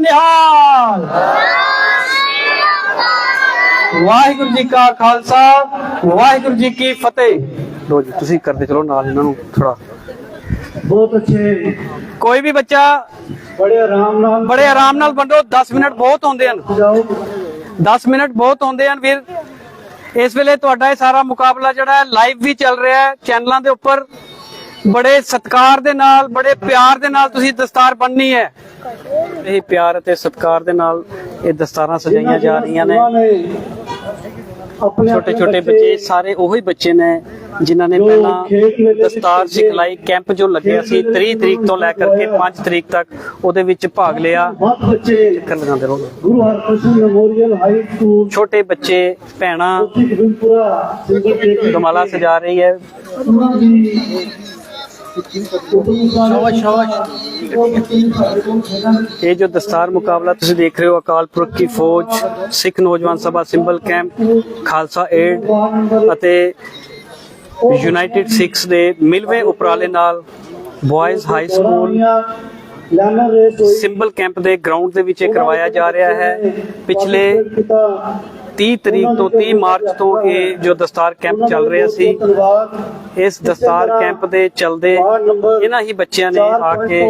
ਨਿਹਾਲ। ਵਾਹਿਗੁਰੂ ਜੀ ਕਾ ਖਾਲਸਾ ਵਾਹਿਗੁਰੂ ਜੀ ਕੀ ਫਤਿਹ। ਲੋ ਜੀ ਤੁਸੀਂ ਕਰਦੇ ਚਲੋ ਨਾਲ ਇਹਨਾਂ ਨੂੰ ਥੋੜਾ ਬਹੁਤ ਅੱਛੇ। ਕੋਈ ਵੀ ਬੱਚਾ ਬੜੇ ਆਰਾਮ ਨਾਲ ਬੜੇ ਆਰਾਮ ਨਾਲ ਵੰਡੋ 10 ਮਿੰਟ ਬਹੁਤ ਹੁੰਦੇ ਹਨ। ਜਾਓ। 10 ਮਿੰਟ ਬਹੁਤ ਹੁੰਦੇ ਹਨ ਵੀਰ। ਇਸ ਵੇਲੇ ਤੁਹਾਡਾ ਇਹ ਸਾਰਾ ਮੁਕਾਬਲਾ ਜਿਹੜਾ ਹੈ ਲਾਈਵ ਵੀ ਚੱਲ ਰਿਹਾ ਹੈ ਚੈਨਲਾਂ ਦੇ ਉੱਪਰ। ਬੜੇ ਸਤਿਕਾਰ ਦੇ ਨਾਲ, ਬੜੇ ਪਿਆਰ ਦੇ ਨਾਲ ਤੁਸੀਂ ਦਸਤਾਰ ਬੰਨਣੀ ਹੈ। ਇਹ ਪਿਆਰ ਅਤੇ ਸਤਿਕਾਰ ਦੇ ਨਾਲ ਇਹ ਦਸਤਾਰਾਂ ਸਜਾਈਆਂ ਜਾ ਰਹੀਆਂ ਨੇ। ਛੋਟੇ ਛੋਟੇ ਬੱਚੇ ਸਾਰੇ ਉਹੀ ਬੱਚੇ ਨੇ ਜਿਨ੍ਹਾਂ ਨੇ ਪਹਿਲਾਂ ਦਸਤਾਰ ਸਿਖਲਾਈ ਕੈਂਪ ਜੋ ਲੱਗਿਆ ਸੀ 30 ਤਰੀਕ ਤੋਂ ਲੈ ਕਰਕੇ 5 ਤਰੀਕ ਤੱਕ ਉਹਦੇ ਵਿੱਚ ਭਾਗ ਲਿਆ। ਚੱਕਰ ਲਗਾਉਂਦੇ ਰਹੋ। Guru Harkrishan Memorial High School. ਛੋਟੇ ਬੱਚੇ ਭੈਣਾਂ ਦਮਾਲਾ ਸਜਾ ਰਹੀ ਹੈ। ਸ਼ਾਬਾਸ਼ ਸ਼ਾਬਾਸ਼ ਇਹ ਜੋ ਦਸਤਾਰ ਮੁਕਾਬਲਾ ਤੁਸੀਂ ਦੇਖ ਰਹੇ ਹੋ ਅਕਾਲ ਪੁਰਖ ਕੀ ਫੌਜ, ਸਿੱਖ ਨੌਜਵਾਨ ਸਭਾ, ਸਿੰਬਲ ਕੈਂਪ, ਖਾਲਸਾ ਏਡ ਅਤੇ ਯੂਨਾਈਟਿਡ ਸਿੱਖਸ ਦੇ ਮਿਲਵੇਂ ਉਪਰਾਲੇ ਨਾਲ Boys High School Simbal Camp ਦੇ ਗਰਾਊਂਡ ਦੇ ਵਿੱਚ ਕਰਵਾਇਆ ਜਾ ਰਿਹਾ ਹੈ। ਪਿਛਲੇ 30 ਤਰੀਕ ਤੋਂ 30 ਮਾਰਚ ਤੋਂ ਇਹ ਜੋ ਦਸਤਾਰ ਕੈਂਪ ਚੱਲ ਰਿਹਾ ਸੀ ਇਸ ਦਸਤਾਰ ਕੈਂਪ ਦੇ ਚਲਦੇ ਇਹਨਾਂ ਹੀ ਬੱਚਿਆਂ ਨੇ ਆ ਕੇ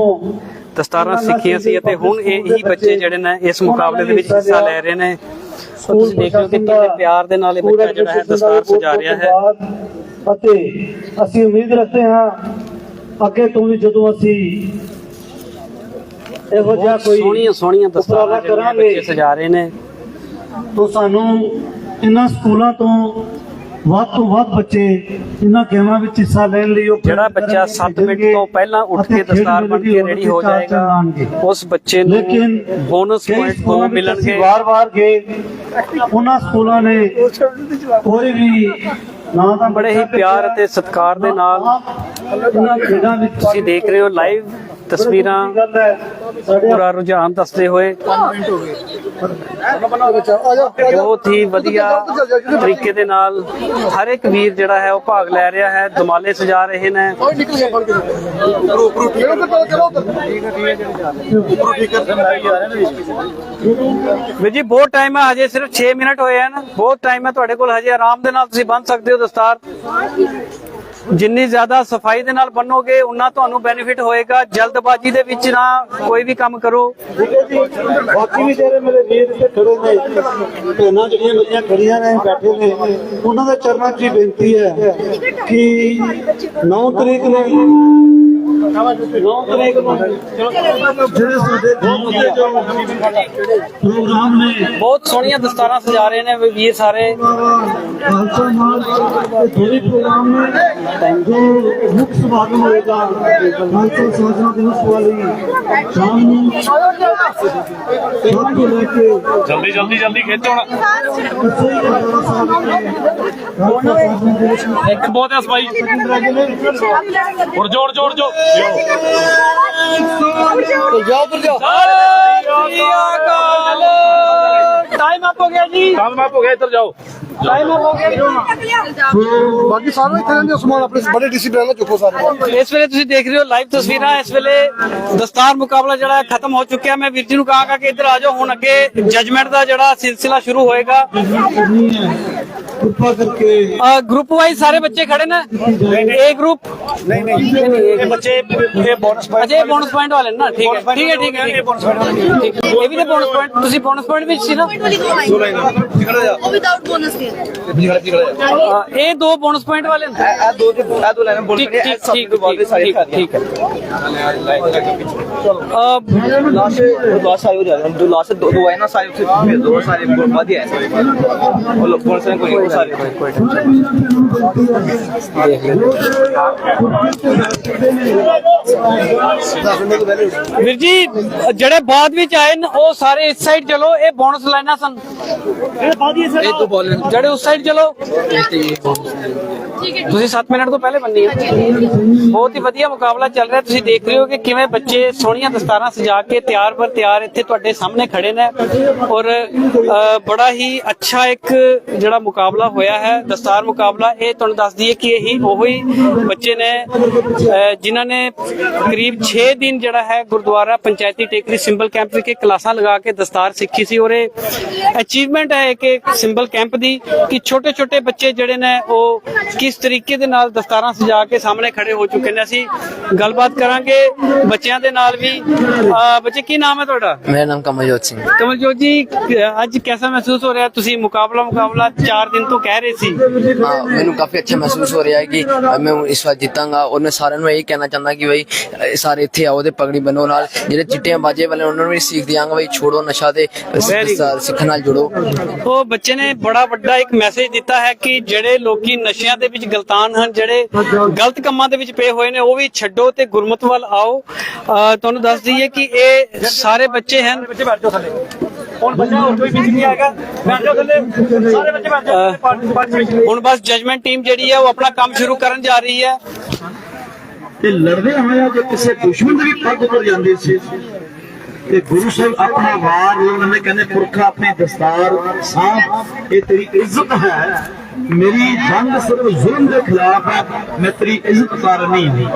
ਦਸਤਾਰਾਂ ਸਿੱਖੀਆਂ ਸੀ ਅਤੇ ਹੁਣ ਇਹ ਹੀ ਬੱਚੇ ਜਿਹੜੇ ਨੇ ਇਸ ਮੁਕਾਬਲੇ ਦੇ ਵਿੱਚ ਹਿੱਸਾ ਲੈ ਰਹੇ ਨੇ ਤੁਸੀਂ ਦੇਖ ਕਿ ਕਿੰਨੇ ਪਿਆਰ ਦੇ ਨਾਲ ਇਹ ਬੱਚਾ ਜਿਹੜਾ ਹੈ ਦਸਤਾਰ ਸਜਾ ਰਿਹਾ ਹੈ ਅਤੇ ਅਸੀਂ ਉਮੀਦ ਰੱਖਦੇ ਹਾਂ ਅੱਗੇ ਤੋਂ ਵੀ ਜਦੋਂ ਅਸੀਂ ਇਹੋ ਜਿਹਾ ਕੋਈ ਸੋਹਣੀਆਂ ਸੋਹਣੀਆਂ ਦਸਤਾਰਾਂ ਕਰਾਂਗੇ। ਬੱਚੇ ਸਜਾ ਰਹੇ ਨੇ ਤੋਂ ਸਾਨੂੰ ਇਹਨਾਂ ਸਕੂਲਾਂ ਤੋਂ ਵੱਧ ਤੋਂ ਵੱਧ ਬੱਚੇ ਇਹਨਾਂ ਗੇਮਾਂ ਵਿੱਚ ਹਿੱਸਾ ਲੈਣ ਲਈ ਉਹ ਜਿਹੜਾ ਬੱਚਾ 7 ਮਿੰਟ ਤੋਂ ਪਹਿਲਾਂ ਉੱਠ ਕੇ ਦਸਤਾਰ ਬਣ ਕੇ ਰੈਡੀ ਹੋ ਜਾਏਗਾ ਉਸ ਬੱਚੇ ਨੂੰ ਲੇਕਿਨ ਬੋਨਸ ਪੁਆਇੰਟ ਦੋ ਮਿਲਣਗੇ। ਵਾਰ-ਵਾਰ ਗਏ। ਉਹਨਾਂ ਸਕੂਲਾਂ ਨੇ ਕੋਈ ਵੀ ਨਾ ਤਾਂ ਬੜੇ ਹੀ ਪਿਆਰ ਅਤੇ ਸਤਿਕਾਰ ਦੇ ਨਾਲ ਇਹਨਾਂ ਖੇਡਾਂ ਵਿੱਚ ਤੁਸੀਂ ਦੇਖ ਰਹੇ ਹੋ ਲਾਈਵ ਤਸਵੀਰਾਂ ਪੂਰਾ ਰੁਝਾਨ ਦੱਸਦੇ ਹੋਏ। ਬਹੁਤ ਹੀ ਵਧੀਆ ਤਰੀਕੇ ਦੇ ਨਾਲ ਹਰ ਇੱਕ ਵੀਰ ਜਿਹੜਾ ਹੈ ਉਹ ਭਾਗ ਲੈ ਰਿਹਾ ਹੈ ਦਮਾਲੇ ਸਜਾ ਰਹੇ ਨੇ। ਵੀਰ ਜੀ ਬਹੁਤ ਟਾਈਮ ਹੈ ਹਜੇ ਸਿਰਫ 6 ਮਿੰਟ ਹੋਏ ਹਨ। ਬਹੁਤ ਟਾਈਮ ਹੈ ਤੁਹਾਡੇ ਕੋਲ ਹਜੇ ਆਰਾਮ ਦੇ ਨਾਲ ਤੁਸੀਂ ਬੰਨ ਸਕਦੇ ਹੋ ਦਸਤਾਰ। ਜਿੰਨੀ ਜ਼ਿਆਦਾ ਸਫ਼ਾਈ ਦੇ ਨਾਲ ਬੰਨੋਗੇ, ਉਨਾ ਤੁਹਾਨੂੰ ਬੈਨੀਫਿਟ ਹੋਏਗਾ। ਜਲਦਬਾਜ਼ੀ ਦੇ ਵਿੱਚ ਨਾ ਕੋਈ ਵੀ ਕੰਮ ਕਰੋ। ਬਾਕੀ ਵੀ ਜਿਹੜੇ ਮੇਰੇ ਵੀਰ ਇੱਥੇ ਖੜੇ ਨੇ, ਭੈਣਾਂ ਜਿਹੜੀਆਂ ਮੇਰੀਆਂ ਖੜੀਆਂ ਨੇ, ਬੈਠੇ ਨੇ, ਉਹਨਾਂ ਦੇ ਚਰਨਾਂ 'ਚ ਹੀ ਬੇਨਤੀ ਹੈ ਕਿ 9 ਤਰੀਕ ਨੂੰ 9 ਤਰੀਕ ਨੂੰ ਜਿਹੜੇ ਸਾਡੇ ਗਾਉਂ ਦੇ ਜੋ ਪ੍ਰੋਗਰਾਮ ਨੇ ਬਹੁਤ ਸੋਹਣੀਆਂ ਦਸਤਾਰਾਂ ਸਜਾ ਰਹੇ ਨੇ ਵੀਰ ਸਾਰੇ ਖਾਲਸਾ ਮਾਰਚ ਥੋੜੀ ਪ੍ਰੋਗਰਾਮ ਨੇ ਜੋ ਮੁੱਖ ਸਮਾਗਮ ਹੋਏਗਾ ਖਾਲਸਾ ਸਾਜਨਾ ਦਿਵਸ ਵਾਲੀ ਸ਼ਾਮ ਨੂੰ ਸਭ ਤੋਂ ਲੈ ਕੇ ਜਲਦੀ ਜਲਦੀ ਟਾਈਮ ਅਪ ਹੋ ਗਿਆ ਜੀ ਕੰਮ ਮਾਪ ਹੋ ਗਿਆ ਇੱਧਰ ਜਾਓ ਟਾਈਮ ਅਪ ਹੋ ਗਿਆ ਬਾਕੀ ਸਾਰੇ ਇੱਥੇ ਰਹਿੰਦੇ ਸਮਾਨ ਆਪਣੇ ਬੜੇ ਡਿਸਪਲਿਨ ਨਾਲ ਚੁੱਕੋ ਸਾਰੇ। ਇਸ ਵੇਲੇ ਤੁਸੀਂ ਦੇਖ ਰਹੇ ਹੋ ਲਾਈਵ ਤਸਵੀਰਾਂ, ਇਸ ਵੇਲੇ ਦਸਤਾਰ ਮੁਕਾਬਲਾ ਜਿਹੜਾ ਖਤਮ ਹੋ ਚੁੱਕਿਆ। ਮੈਂ ਵੀਰ ਜੀ ਨੂੰ ਕਹਾਂਗਾ ਕਿ ਇੱਧਰ ਆ ਜਾਓ। ਹੁਣ ਅੱਗੇ ਜਜਮੈਂਟ ਦਾ ਜਿਹੜਾ ਸਿਲਸਿਲਾ ਸ਼ੁਰੂ ਹੋਏਗਾ। ਕਿਰਪਾ ਕਰਕੇ ਗਰੁੱਪ ਵਾਈਜ਼ ਸਾਰੇ ਬੱਚੇ ਖੜੇ ਨੇ? ਏ ਗਰੁੱਪ ਨਹੀਂ ਨਹੀਂ ਇਹ ਬੱਚੇ ਇਹ ਬੋਨਸ ਅਜੇ ਬੋਨਸ ਪੁਆਇੰਟ ਵਾਲੇ ਨੇ ਨਾ। ਠੀਕ ਹੈ ਠੀਕ ਹੈ ਠੀਕ ਹੈ। ਇਹ ਵੀ ਤੇ ਬੋਨਸ ਪੁਆਇੰਟ ਤੁਸੀਂ ਬੋਨਸ ਪੁਆਇੰਟ ਵਿੱਚ ਸੀ ਨਾ? ਉਹ ਵਿਦਆਊਟ ਬੋਨਸ ਕੇ ਅ, ਇਹ ਦੋ ਬੋਨਸ ਪੁਆਇੰਟ ਵਾਲੇ ਨੇ। ਇਹ ਦੋ ਤੇ ਦੋ ਲੈਣੇ ਬੋਲ ਠੀਕ ਠੀਕ ਠੀਕ ਠੀਕ ਠੀਕ ਹੈ। ਅ, ਲਾਸਟ ਲਾਸਟ ਆਇਓ ਜਾ ਰਹੇ ਜੋ ਲਾਸਟ ਦੋ ਦੋ ਆਏ ਨਾ ਸਾਰੇ ਉੱਥੇ। ਦੋ ਸਾਰੇ ਵਧੀਆ ਹੈ ਉਹ ਲੋਕ ਸਾਰੇ ਕੋਈ ਵੀਰ ਜੀ ਜਿਹੜੇ ਬਾਅਦ ਵਿੱਚ ਆਏ ਨੇ ਉਹ ਸਾਰੇ ਇਸ ਸਾਈਡ ਚਲੋ ਇਹ ਬੋਨਸ ਲਾਈਨਾਂ ਸਨ। ਇਹ ਤੋਂ ਬੋਲ ਜਿਹੜੇ ਉਸ ਸਾਈਡ ਚਲੋ। ਤੁਸੀਂ 7 ਮਿੰਟ ਤੋਂ ਪਹਿਲੇ ਬੰਨੀ ਹੈ। ਬਹੁਤ ਹੀ ਵਧੀਆ ਮੁਕਾਬਲਾ ਚੱਲ ਰਿਹਾ। ਤੁਸੀਂ ਦੇਖ ਰਹੇ ਹੋ ਕਿ ਕਿਵੇਂ ਬੱਚੇ ਸੋਹਣੀਆਂ ਦਸਤਾਰਾਂ ਸਜਾ ਕੇ ਤਿਆਰ ਬਰ ਤਿਆਰ ਇੱਥੇ ਤੁਹਾਡੇ ਸਾਹਮਣੇ ਖੜੇ ਨੇ। ਔਰ ਬੜਾ ਹੀ ਅੱਛਾ ਇੱਕ ਜਿਹੜਾ ਮੁਕਾਬਲਾ ਹੋਇਆ ਹੈ, ਦਸਤਾਰ ਮੁਕਾਬਲਾ। ਇਹ ਤੁਹਾਨੂੰ ਦੱਸ ਦਈਏ ਕਿ ਇਹੀ ਉਹੀ ਬੱਚੇ ਨੇ ਜਿਨ੍ਹਾਂ ਨੇ ਕਰੀਬ 6 ਦਿਨ ਜਿਹੜਾ ਹੈ ਗੁਰਦੁਆਰਾ ਪੰਚਾਇਤੀ ਟੇਕਰੀ ਸਿੰਬਲ ਕੈਂਪ ਵਿਖੇ ਕਲਾਸਾਂ ਲਗਾ ਕੇ ਦਸਤਾਰ ਸਿੱਖੀ ਸੀ। ਔਰ ਇਹ ਅਚੀਵਮੈਂਟ ਹੈ ਕਿ ਇੱਕ ਸਿੰਬਲ ਕੈਂਪ ਦੀ ਕਿ ਛੋਟੇ ਛੋਟੇ ਬੱਚੇ ਜਿਹੜੇ ਨੇ ਉਹ ਕਿਸ ਤਰੀਕੇ ਦੇ ਨਾਲ ਦਸਤਾਰਾਂ ਸਜਾ ਕੇ ਸਾਹਮਣੇ ਖੜੇ ਹੋ ਚੁੱਕੇ ਨੇ। ਅਸੀਂ ਗੱਲਬਾਤ ਕਰਾਂਗੇ ਬੱਚਿਆਂ ਦੇ ਨਾਲ ਵੀ। ਬੱਚੇ ਕੀ ਨਾਮ ਹੈ ਤੁਹਾਡਾ? ਮੇਰਾ ਨਾਮ ਕਮਲਜੋਤ ਸਿੰਘ ਕਮਲਜੋਤ ਜੀ ਅੱਜ ਕਿਹਦਾ ਮਹਿਸੂਸ ਹੋ ਰਿਹਾ? ਤੁਸੀਂ ਮੁਕਾਬਲਾ ਮੁਕਾਬਲਾ 4 ਦਿਨ ਤੋਂ ਕਹਿ ਰਹੇ ਸੀ। ਹਾਂ ਮੈਨੂੰ ਕਾਫੀ ਅੱਛਾ ਮਹਿਸੂਸ ਹੋ ਰਿਹਾ ਹੈ ਕਿ ਮੈਂ ਇਸ ਵਾਰ ਜਿੱਤਾਂਗਾ। ਔਰ ਮੈਂ ਸਾਰਿਆਂ ਨੂੰ ਇਹ ਕਹਿਣਾ ਚਾਹੁੰਦਾ ਕਿ ਬਈ ਸਾਰੇ ਇੱਥੇ ਆਓ ਤੇ ਪਗੜੀ ਬੰਨੋ ਨਾਲ। ਜਿਹੜੇ ਚਿੱਟੀਆਂ ਬਾਜੇ ਵਾਲੇ ਉਹਨਾਂ ਨੂੰ ਵੀ ਸਿੱਖ ਦਿਆਂਗਾ ਬਈ ਛੋੜੋ ਨਸ਼ਾ ਤੇ ਸਿੱਖਣ ਨਾਲ ਜੁੜੋ। ਉਹ ਬੱਚੇ ਨੇ ਬੜਾ ਵੱਡਾ ਇੱਕ ਮੈਸੇਜ ਦਿੱਤਾ ਹੈ ਕਿ ਜਿਹੜੇ ਲੋਕੀ ਨਸ਼ਿਆਂ ਦੇ ਵਿੱਚ ਗਲਤਾਨ ਹਨ ਜਿਹੜੇ ਗਲਤ ਕੰਮਾਂ ਦੇ ਵਿੱਚ ਪਏ ਹੋਏ ਨੇ ਉਹ ਵੀ ਛੱਡੋ ਤੇ ਗੁਰਮਤ ਵੱਲ ਆਓ। ਤੁਹਾਨੂੰ ਦੱਸ ਦਈਏ ਕਿ ਇਹ ਸਾਰੇ ਬੱਚੇ ਹਨ। ਬੱਚੇ ਬੈਠ ਜਾਓ ਥੱਲੇ। ਹੁਣ ਬੱਚਾ ਹੋਰ ਕੋਈ ਵੀ ਨਹੀਂ ਆਏਗਾ। ਬੈਠ ਜਾਓ ਥੱਲੇ। ਸਾਰੇ ਬੱਚੇ ਬੈਠ ਜਾਓ। ਪਾਰਟਿਸਪੇਟ ਹੁਣ ਬਸ ਜਜਮੈਂਟ ਟੀਮ ਜਿਹੜੀ ਹੈ ਉਹ ਆਪਣਾ ਕੰਮ ਸ਼ੁਰੂ ਕਰਨ ਜਾ ਰਹੀ ਹੈ। ਤੇ ਲੜਦੇ ਹੋਇਆ ਜੇ ਕਿਸੇ ਦੁਸ਼ਮਣ ਦੇ ਵੀ ਪੱਗ ਉੱਪਰ ਜਾਂਦੇ ਸੀ। ਤੇ ਗੁਰੂ ਸਾਹਿਬ ਆਪਣਾ ਵਾਰ ਉਹਨਾਂ ਕਹਿੰਦੇ, ਪੁਰਖਾ ਆਪਣੀ ਦਸਤਾਰ ਸਾਹ ਇਹ ਤੇਰੀ ਇੱਜ਼ਤ ਹੈ। ਮੇਰੀ ਜੰਗ ਸਿਰਫ ਜ਼ੁਲਮ ਦੇ ਖਿਲਾਫ ਹੈ, ਮੈਂ ਤੇਰੀ ਇੱਜ਼ਤ ਕਰਨੀ ਹੈ ਇਸ ਨਹੀਂ।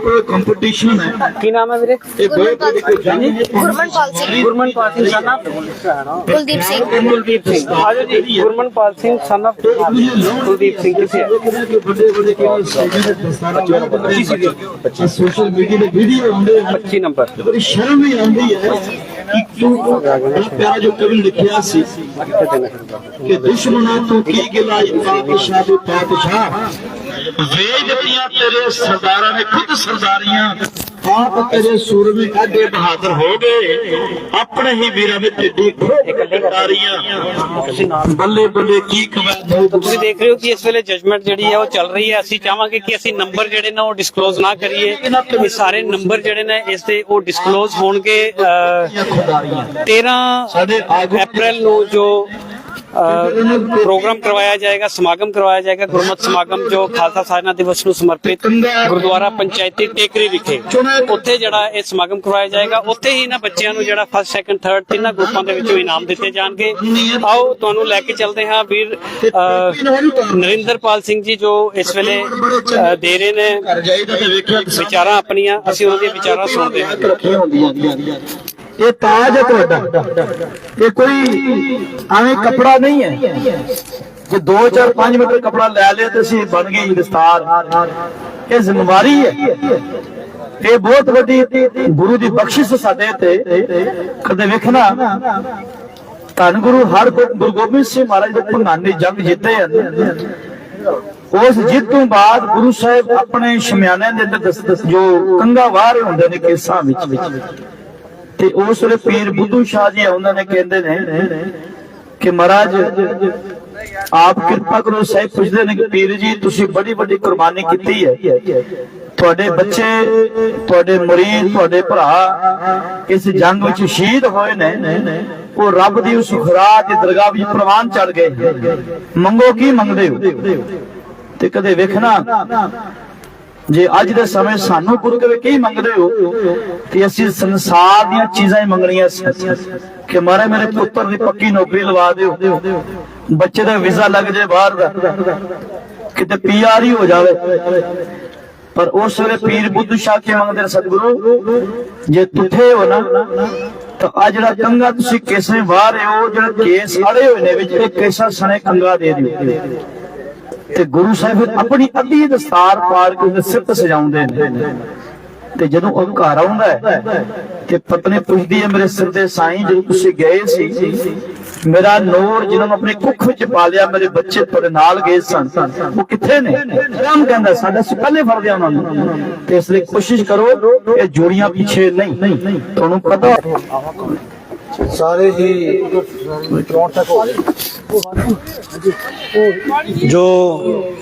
ਕੋਈ ਕੰਪੀਟੀਸ਼ਨ ਹੈ ਕੀ ਨਾਮ ਹੈ ਵੀਰੇ ਇਹ ਬਹੁਤ ਵੱਡੀ ਕੋਈ ਜੰਗ ਹੈ ਗੁਰਮਨਪਾਲ ਸਿੰਘ ਗੁਰਮਨਪਾਲ ਸਿੰਘ ਸਨ ਆਫ ਕੁਲਦੀਪ ਸਿੰਘ ਕੁਲਦੀਪ ਸਿੰਘ ਆਜੋ ਜੀ ਗੁਰਮਨਪਾਲ ਸਿੰਘ ਸਨ ਆਫ ਕੁਲਦੀਪ ਸਿੰਘ ਕਿੱਥੇ ਹੈ ਵੱਡੇ ਵੱਡੇ ਕਿਹੜੇ ਸਟੇਜਾਂ ਤੇ ਦਸਤਾਰਾਂ ਚੋਂ ਸੋਸ਼ਲ ਮੀਡੀਆ ਦੇ ਵੀਡੀਓ ਹੁੰਦੇ ਹਨ 25 ਨੰਬਰ ਬੜੀ ਸ਼ਰਮ ਵੀ ਆਉਂਦੀ ਹੈ ਕਿ ਕਿਉਂ ਪਿਆਰਾ ਜੋ ਕਵੀ ਲਿਖਿਆ ਸੀ ਕਿ ਦੁਸ਼ਮਣਾਂ ਤੋਂ ਕੀ ਗਿਲਾ ਪਾਤਸ਼ਾਹ ਦੇ ਪਾਤਸ਼ਾਹ। ਵੇਚ ਦਿੱਤੀਆਂ ਤੇਰੇ ਸਰਦਾਰਾਂ ਨੇ ਖੁਦ ਸਰਦਾਰੀਆਂ ਆਪ ਤੇਰੇ ਸੂਰਮੇ ਐਡੇ ਬਹਾਦਰ ਹੋ ਗਏ। ਆਪਣੇ ਹੀ ਵੀਰਾਂ ਵਿੱਚ ਢਿੱਡੀ ਖੋਟਾਰੀਆਂ ਬੱਲੇ ਬੱਲੇ ਕੀ ਕਵਾਂ ਤੁਸੀਂ ਦੇਖ ਰਹੇ ਹੋ ਕਿ ਇਸ ਵੇਲੇ ਜਜਮੈਂਟ ਜਿਹੜੀ ਹੈ ਉਹ ਚੱਲ ਰਹੀ ਹੈ। ਅਸੀਂ ਚਾਹਾਂਗੇ ਕਿ ਅਸੀਂ ਨੰਬਰ ਜਿਹੜੇ ਨੇ ਉਹ ਡਿਸਕਲੋਜ਼ ਨਾ ਕਰੀਏ। ਇਹ ਸਾਰੇ ਨੰਬਰ ਜਿਹੜੇ ਨੇ ਇਸ ਦੇ ਉਹ ਡਿਸਕਲੋਜ਼ ਹੋਣਗੇ ਅਹ, 13 ਅਪ੍ਰੈਲ ਨੂੰ ਜੋ ਪ੍ਰੋਗਰਾਮ ਕਰਵਾਇਆ ਜਾਏਗਾ ਸਮਾਗਮ ਕਰਵਾਇਆ ਜਾਏਗਾ ਗੁਰਮਤ ਸਮਾਗਮ ਜੋ ਖਾਲਸਾ ਸਾਜਨਾ ਦਿਵਸ ਨੂੰ ਸਮਰਪਿਤ ਗੁਰਦੁਆਰਾ ਪੰਚਾਇਤੀ ਟੇਕਰੀ ਵਿਖੇ। ਉੱਥੇ ਜਿਹੜਾ ਇਹ ਸਮਾਗਮ ਕਰਵਾਇਆ ਜਾਏਗਾ ਉੱਥੇ ਹੀ ਨਾ ਬੱਚਿਆਂ ਨੂੰ ਜਿਹੜਾ ਫਸਟ ਸੈਕੰਡ ਥਰਡ ਤਿੰਨਾਂ ਗਰੁੱਪਾਂ ਦੇ ਵਿੱਚੋਂ ਇਨਾਮ ਦਿੱਤੇ ਜਾਣਗੇ। ਆਓ ਤੁਹਾਨੂੰ ਲੈ ਕੇ ਚੱਲਦੇ ਹਾਂ ਵੀਰ ਅਹ, ਨਰਿੰਦਰਪਾਲ ਸਿੰਘ ਜੀ ਜੋ ਇਸ ਵੇਲੇ ਦੇ ਰਹੇ ਨੇ। ਵਿਚਾਰਾਂ ਆਪਣੀਆਂ ਅਸੀਂ ਉਹਨਾਂ ਦੀਆਂ ਵਿਚਾਰਾਂ ਸੁਣਦੇ ਹਾਂ। ਇਹ ਤਾਜ ਹੈ ਤੁਹਾਡਾ। ਇਹ ਕੋਈ ਐਵੇਂ ਕਪੜਾ ਨਹੀਂ ਹੈ। ਜੇ 2 4 5 ਮੀਟਰ ਕਪੜਾ ਲੈ ਲਿਆ ਤੇ ਅਸੀਂ ਬਣ ਗਈ ਦਸਤਾਰ। ਇਹ ਜ਼ਿੰਮੇਵਾਰੀ ਹੈ। ਇਹ ਬਹੁਤ ਵੱਡੀ ਗੁਰੂ ਦੀ ਬਖਸ਼ਿਸ਼ ਸਾਡੇ ਤੇ। ਕਦੇ ਵੇਖਣਾ, ਧੰਨ ਗੁਰੂ ਹਰ ਗੁਰੂ ਗੋਬਿੰਦ ਸਿੰਘ ਮਹਾਰਾਜ ਦੇ ਭੰਗਾਨੀ ਜੰਗ ਜਿੱਤੇ ਹਨ। ਉਸ ਜਿੱਤ ਤੋਂ ਬਾਅਦ ਗੁਰੂ ਸਾਹਿਬ ਆਪਣੇ ਸ਼ਮਿਆਨਿਆਂ ਦੇ ਅੰਦਰ ਜੋ ਕੰਗਾ ਵਾਰ ਹੁੰਦੇ ਨੇ ਕੇਸਾਂ ਵਿੱਚ। ਤੇ ਉਸ ਵੇਲੇ ਪੀਰ ਬੁੱਧੂ ਸ਼ਾਹ ਜੀ ਉਹਨਾਂ ਨੇ ਕਹਿੰਦੇ ਨੇ ਕਿ ਮਹਾਰਾਜ, ਆਪ ਕਿਰਪਾ ਕਰੋ, ਸਾਹਿਬ ਪੁੱਛਦੇ ਨੇ ਕਿ ਪੀਰ ਜੀ, ਤੁਸੀਂ ਬੜੀ ਵੱਡੀ ਕੁਰਬਾਨੀ ਕੀਤੀ ਹੈ। ਤੁਹਾਡੇ ਬੱਚੇ, ਤੁਹਾਡੇ ਮੁਰੀਦ, ਤੁਹਾਡੇ ਭਰਾ ਇਸ ਜੰਗ ਵਿੱਚ ਸ਼ਹੀਦ ਹੋਏ ਨੇ। ਉਹ ਰੱਬ ਦੀ ਉਸ ਖੁਰਾ ਦੀ ਦਰਗਾਹ ਵਿੱਚ ਪ੍ਰਵਾਨ ਚੜ ਗਏ। ਮੰਗੋ ਕੀ ਮੰਗਦੇ ਹੋ? ਤੇ ਕਦੇ ਵੇਖਣਾ ਜੇ ਅੱਜ ਦੇ ਸਮੇਂ ਸਾਨੂੰ ਗੁਰੂ ਕਵੇ ਕੀ ਮੰਗਦੇ ਹੋ ਕਿ ਅਸੀਂ ਸੰਸਾਰ ਦੀਆਂ ਚੀਜ਼ਾਂ ਹੀ ਮੰਗਣੀਆਂ ਕਿ ਮਾਰੇ ਮੇਰੇ ਪੁੱਤਰ ਦੀ ਪੱਕੀ ਨੌਕਰੀ ਲਵਾ ਦਿਓ। ਬੱਚੇ ਦਾ ਵੀਜ਼ਾ ਲੱਗ ਜਾਏ ਬਾਹਰ ਦਾ। ਕਿਤੇ ਪੀਆਰ ਹੀ ਹੋ ਜਾਵੇ। ਪਰ ਉਸ ਵੇਲੇ ਪੀਰ ਬੁੱਧ ਸ਼ਾਹ ਕੀ ਮੰਗਦੇ ਨੇ ਸਤਿਗੁਰੂ? ਜੇ ਤੁਠੇ ਹੋ ਨਾ, ਤਾਂ ਆ ਜਿਹੜਾ ਕੰਗਾ ਤੁਸੀਂ ਕੇਸੇ ਵਾਹ ਰਹੇ ਹੋ, ਜਿਹੜਾ ਕੇਸ ਅੜੇ ਹੋਏ ਨੇ ਵਿੱਚ, ਇਹ ਕੇਸਾ ਸਣੇ ਕੰਗਾ ਦੇ ਦਿਓ। ਤੇ ਗੁਰੂ ਸਾਹਿਬ ਆਪਣੀ ਅੱਧੀ ਦਸਤਾਰ ਪਾੜ ਕੇ ਉਹਦੇ ਸਿਰ ਸਜਾਉਂਦੇ ਨੇ। ਤੇ ਜਦੋਂ ਉਹ ਆਉਂਦਾ ਹੈ, ਤੇ ਪਤਨੀ ਪੁੱਛਦੀ ਹੈ, ਮੇਰੇ ਸਿਰ ਤੇ ਸਾਈਂ ਜਦੋਂ ਤੁਸੀਂ ਗਏ ਸੀ, ਮੇਰਾ ਨੂਰ ਜਿਹਨਾਂ ਨੂੰ ਆਪਣੇ ਕੁੱਖ ਵਿੱਚ ਪਾਲਿਆ ਮੇਰੇ ਬੱਚੇ ਤੁਹਾਡੇ ਨਾਲ ਗਏ ਸਨ, ਉਹ ਕਿੱਥੇ ਨੇ? ਰਾਮ ਕਹਿੰਦਾ, ਸਾਡਾ ਸੀ ਪਹਿਲੇ ਫਰਦਿਆ ਉਹਨਾਂ ਨੂੰ। ਤੇ ਇਸ ਲਈ ਕੋਸ਼ਿਸ਼ ਕਰੋ ਇਹ ਜੋੜੀਆਂ ਪਿੱਛੇ ਨਹੀਂ, ਤੁਹਾਨੂੰ ਪਤਾ ਸਾਰੇ ਹੀ ਜੋ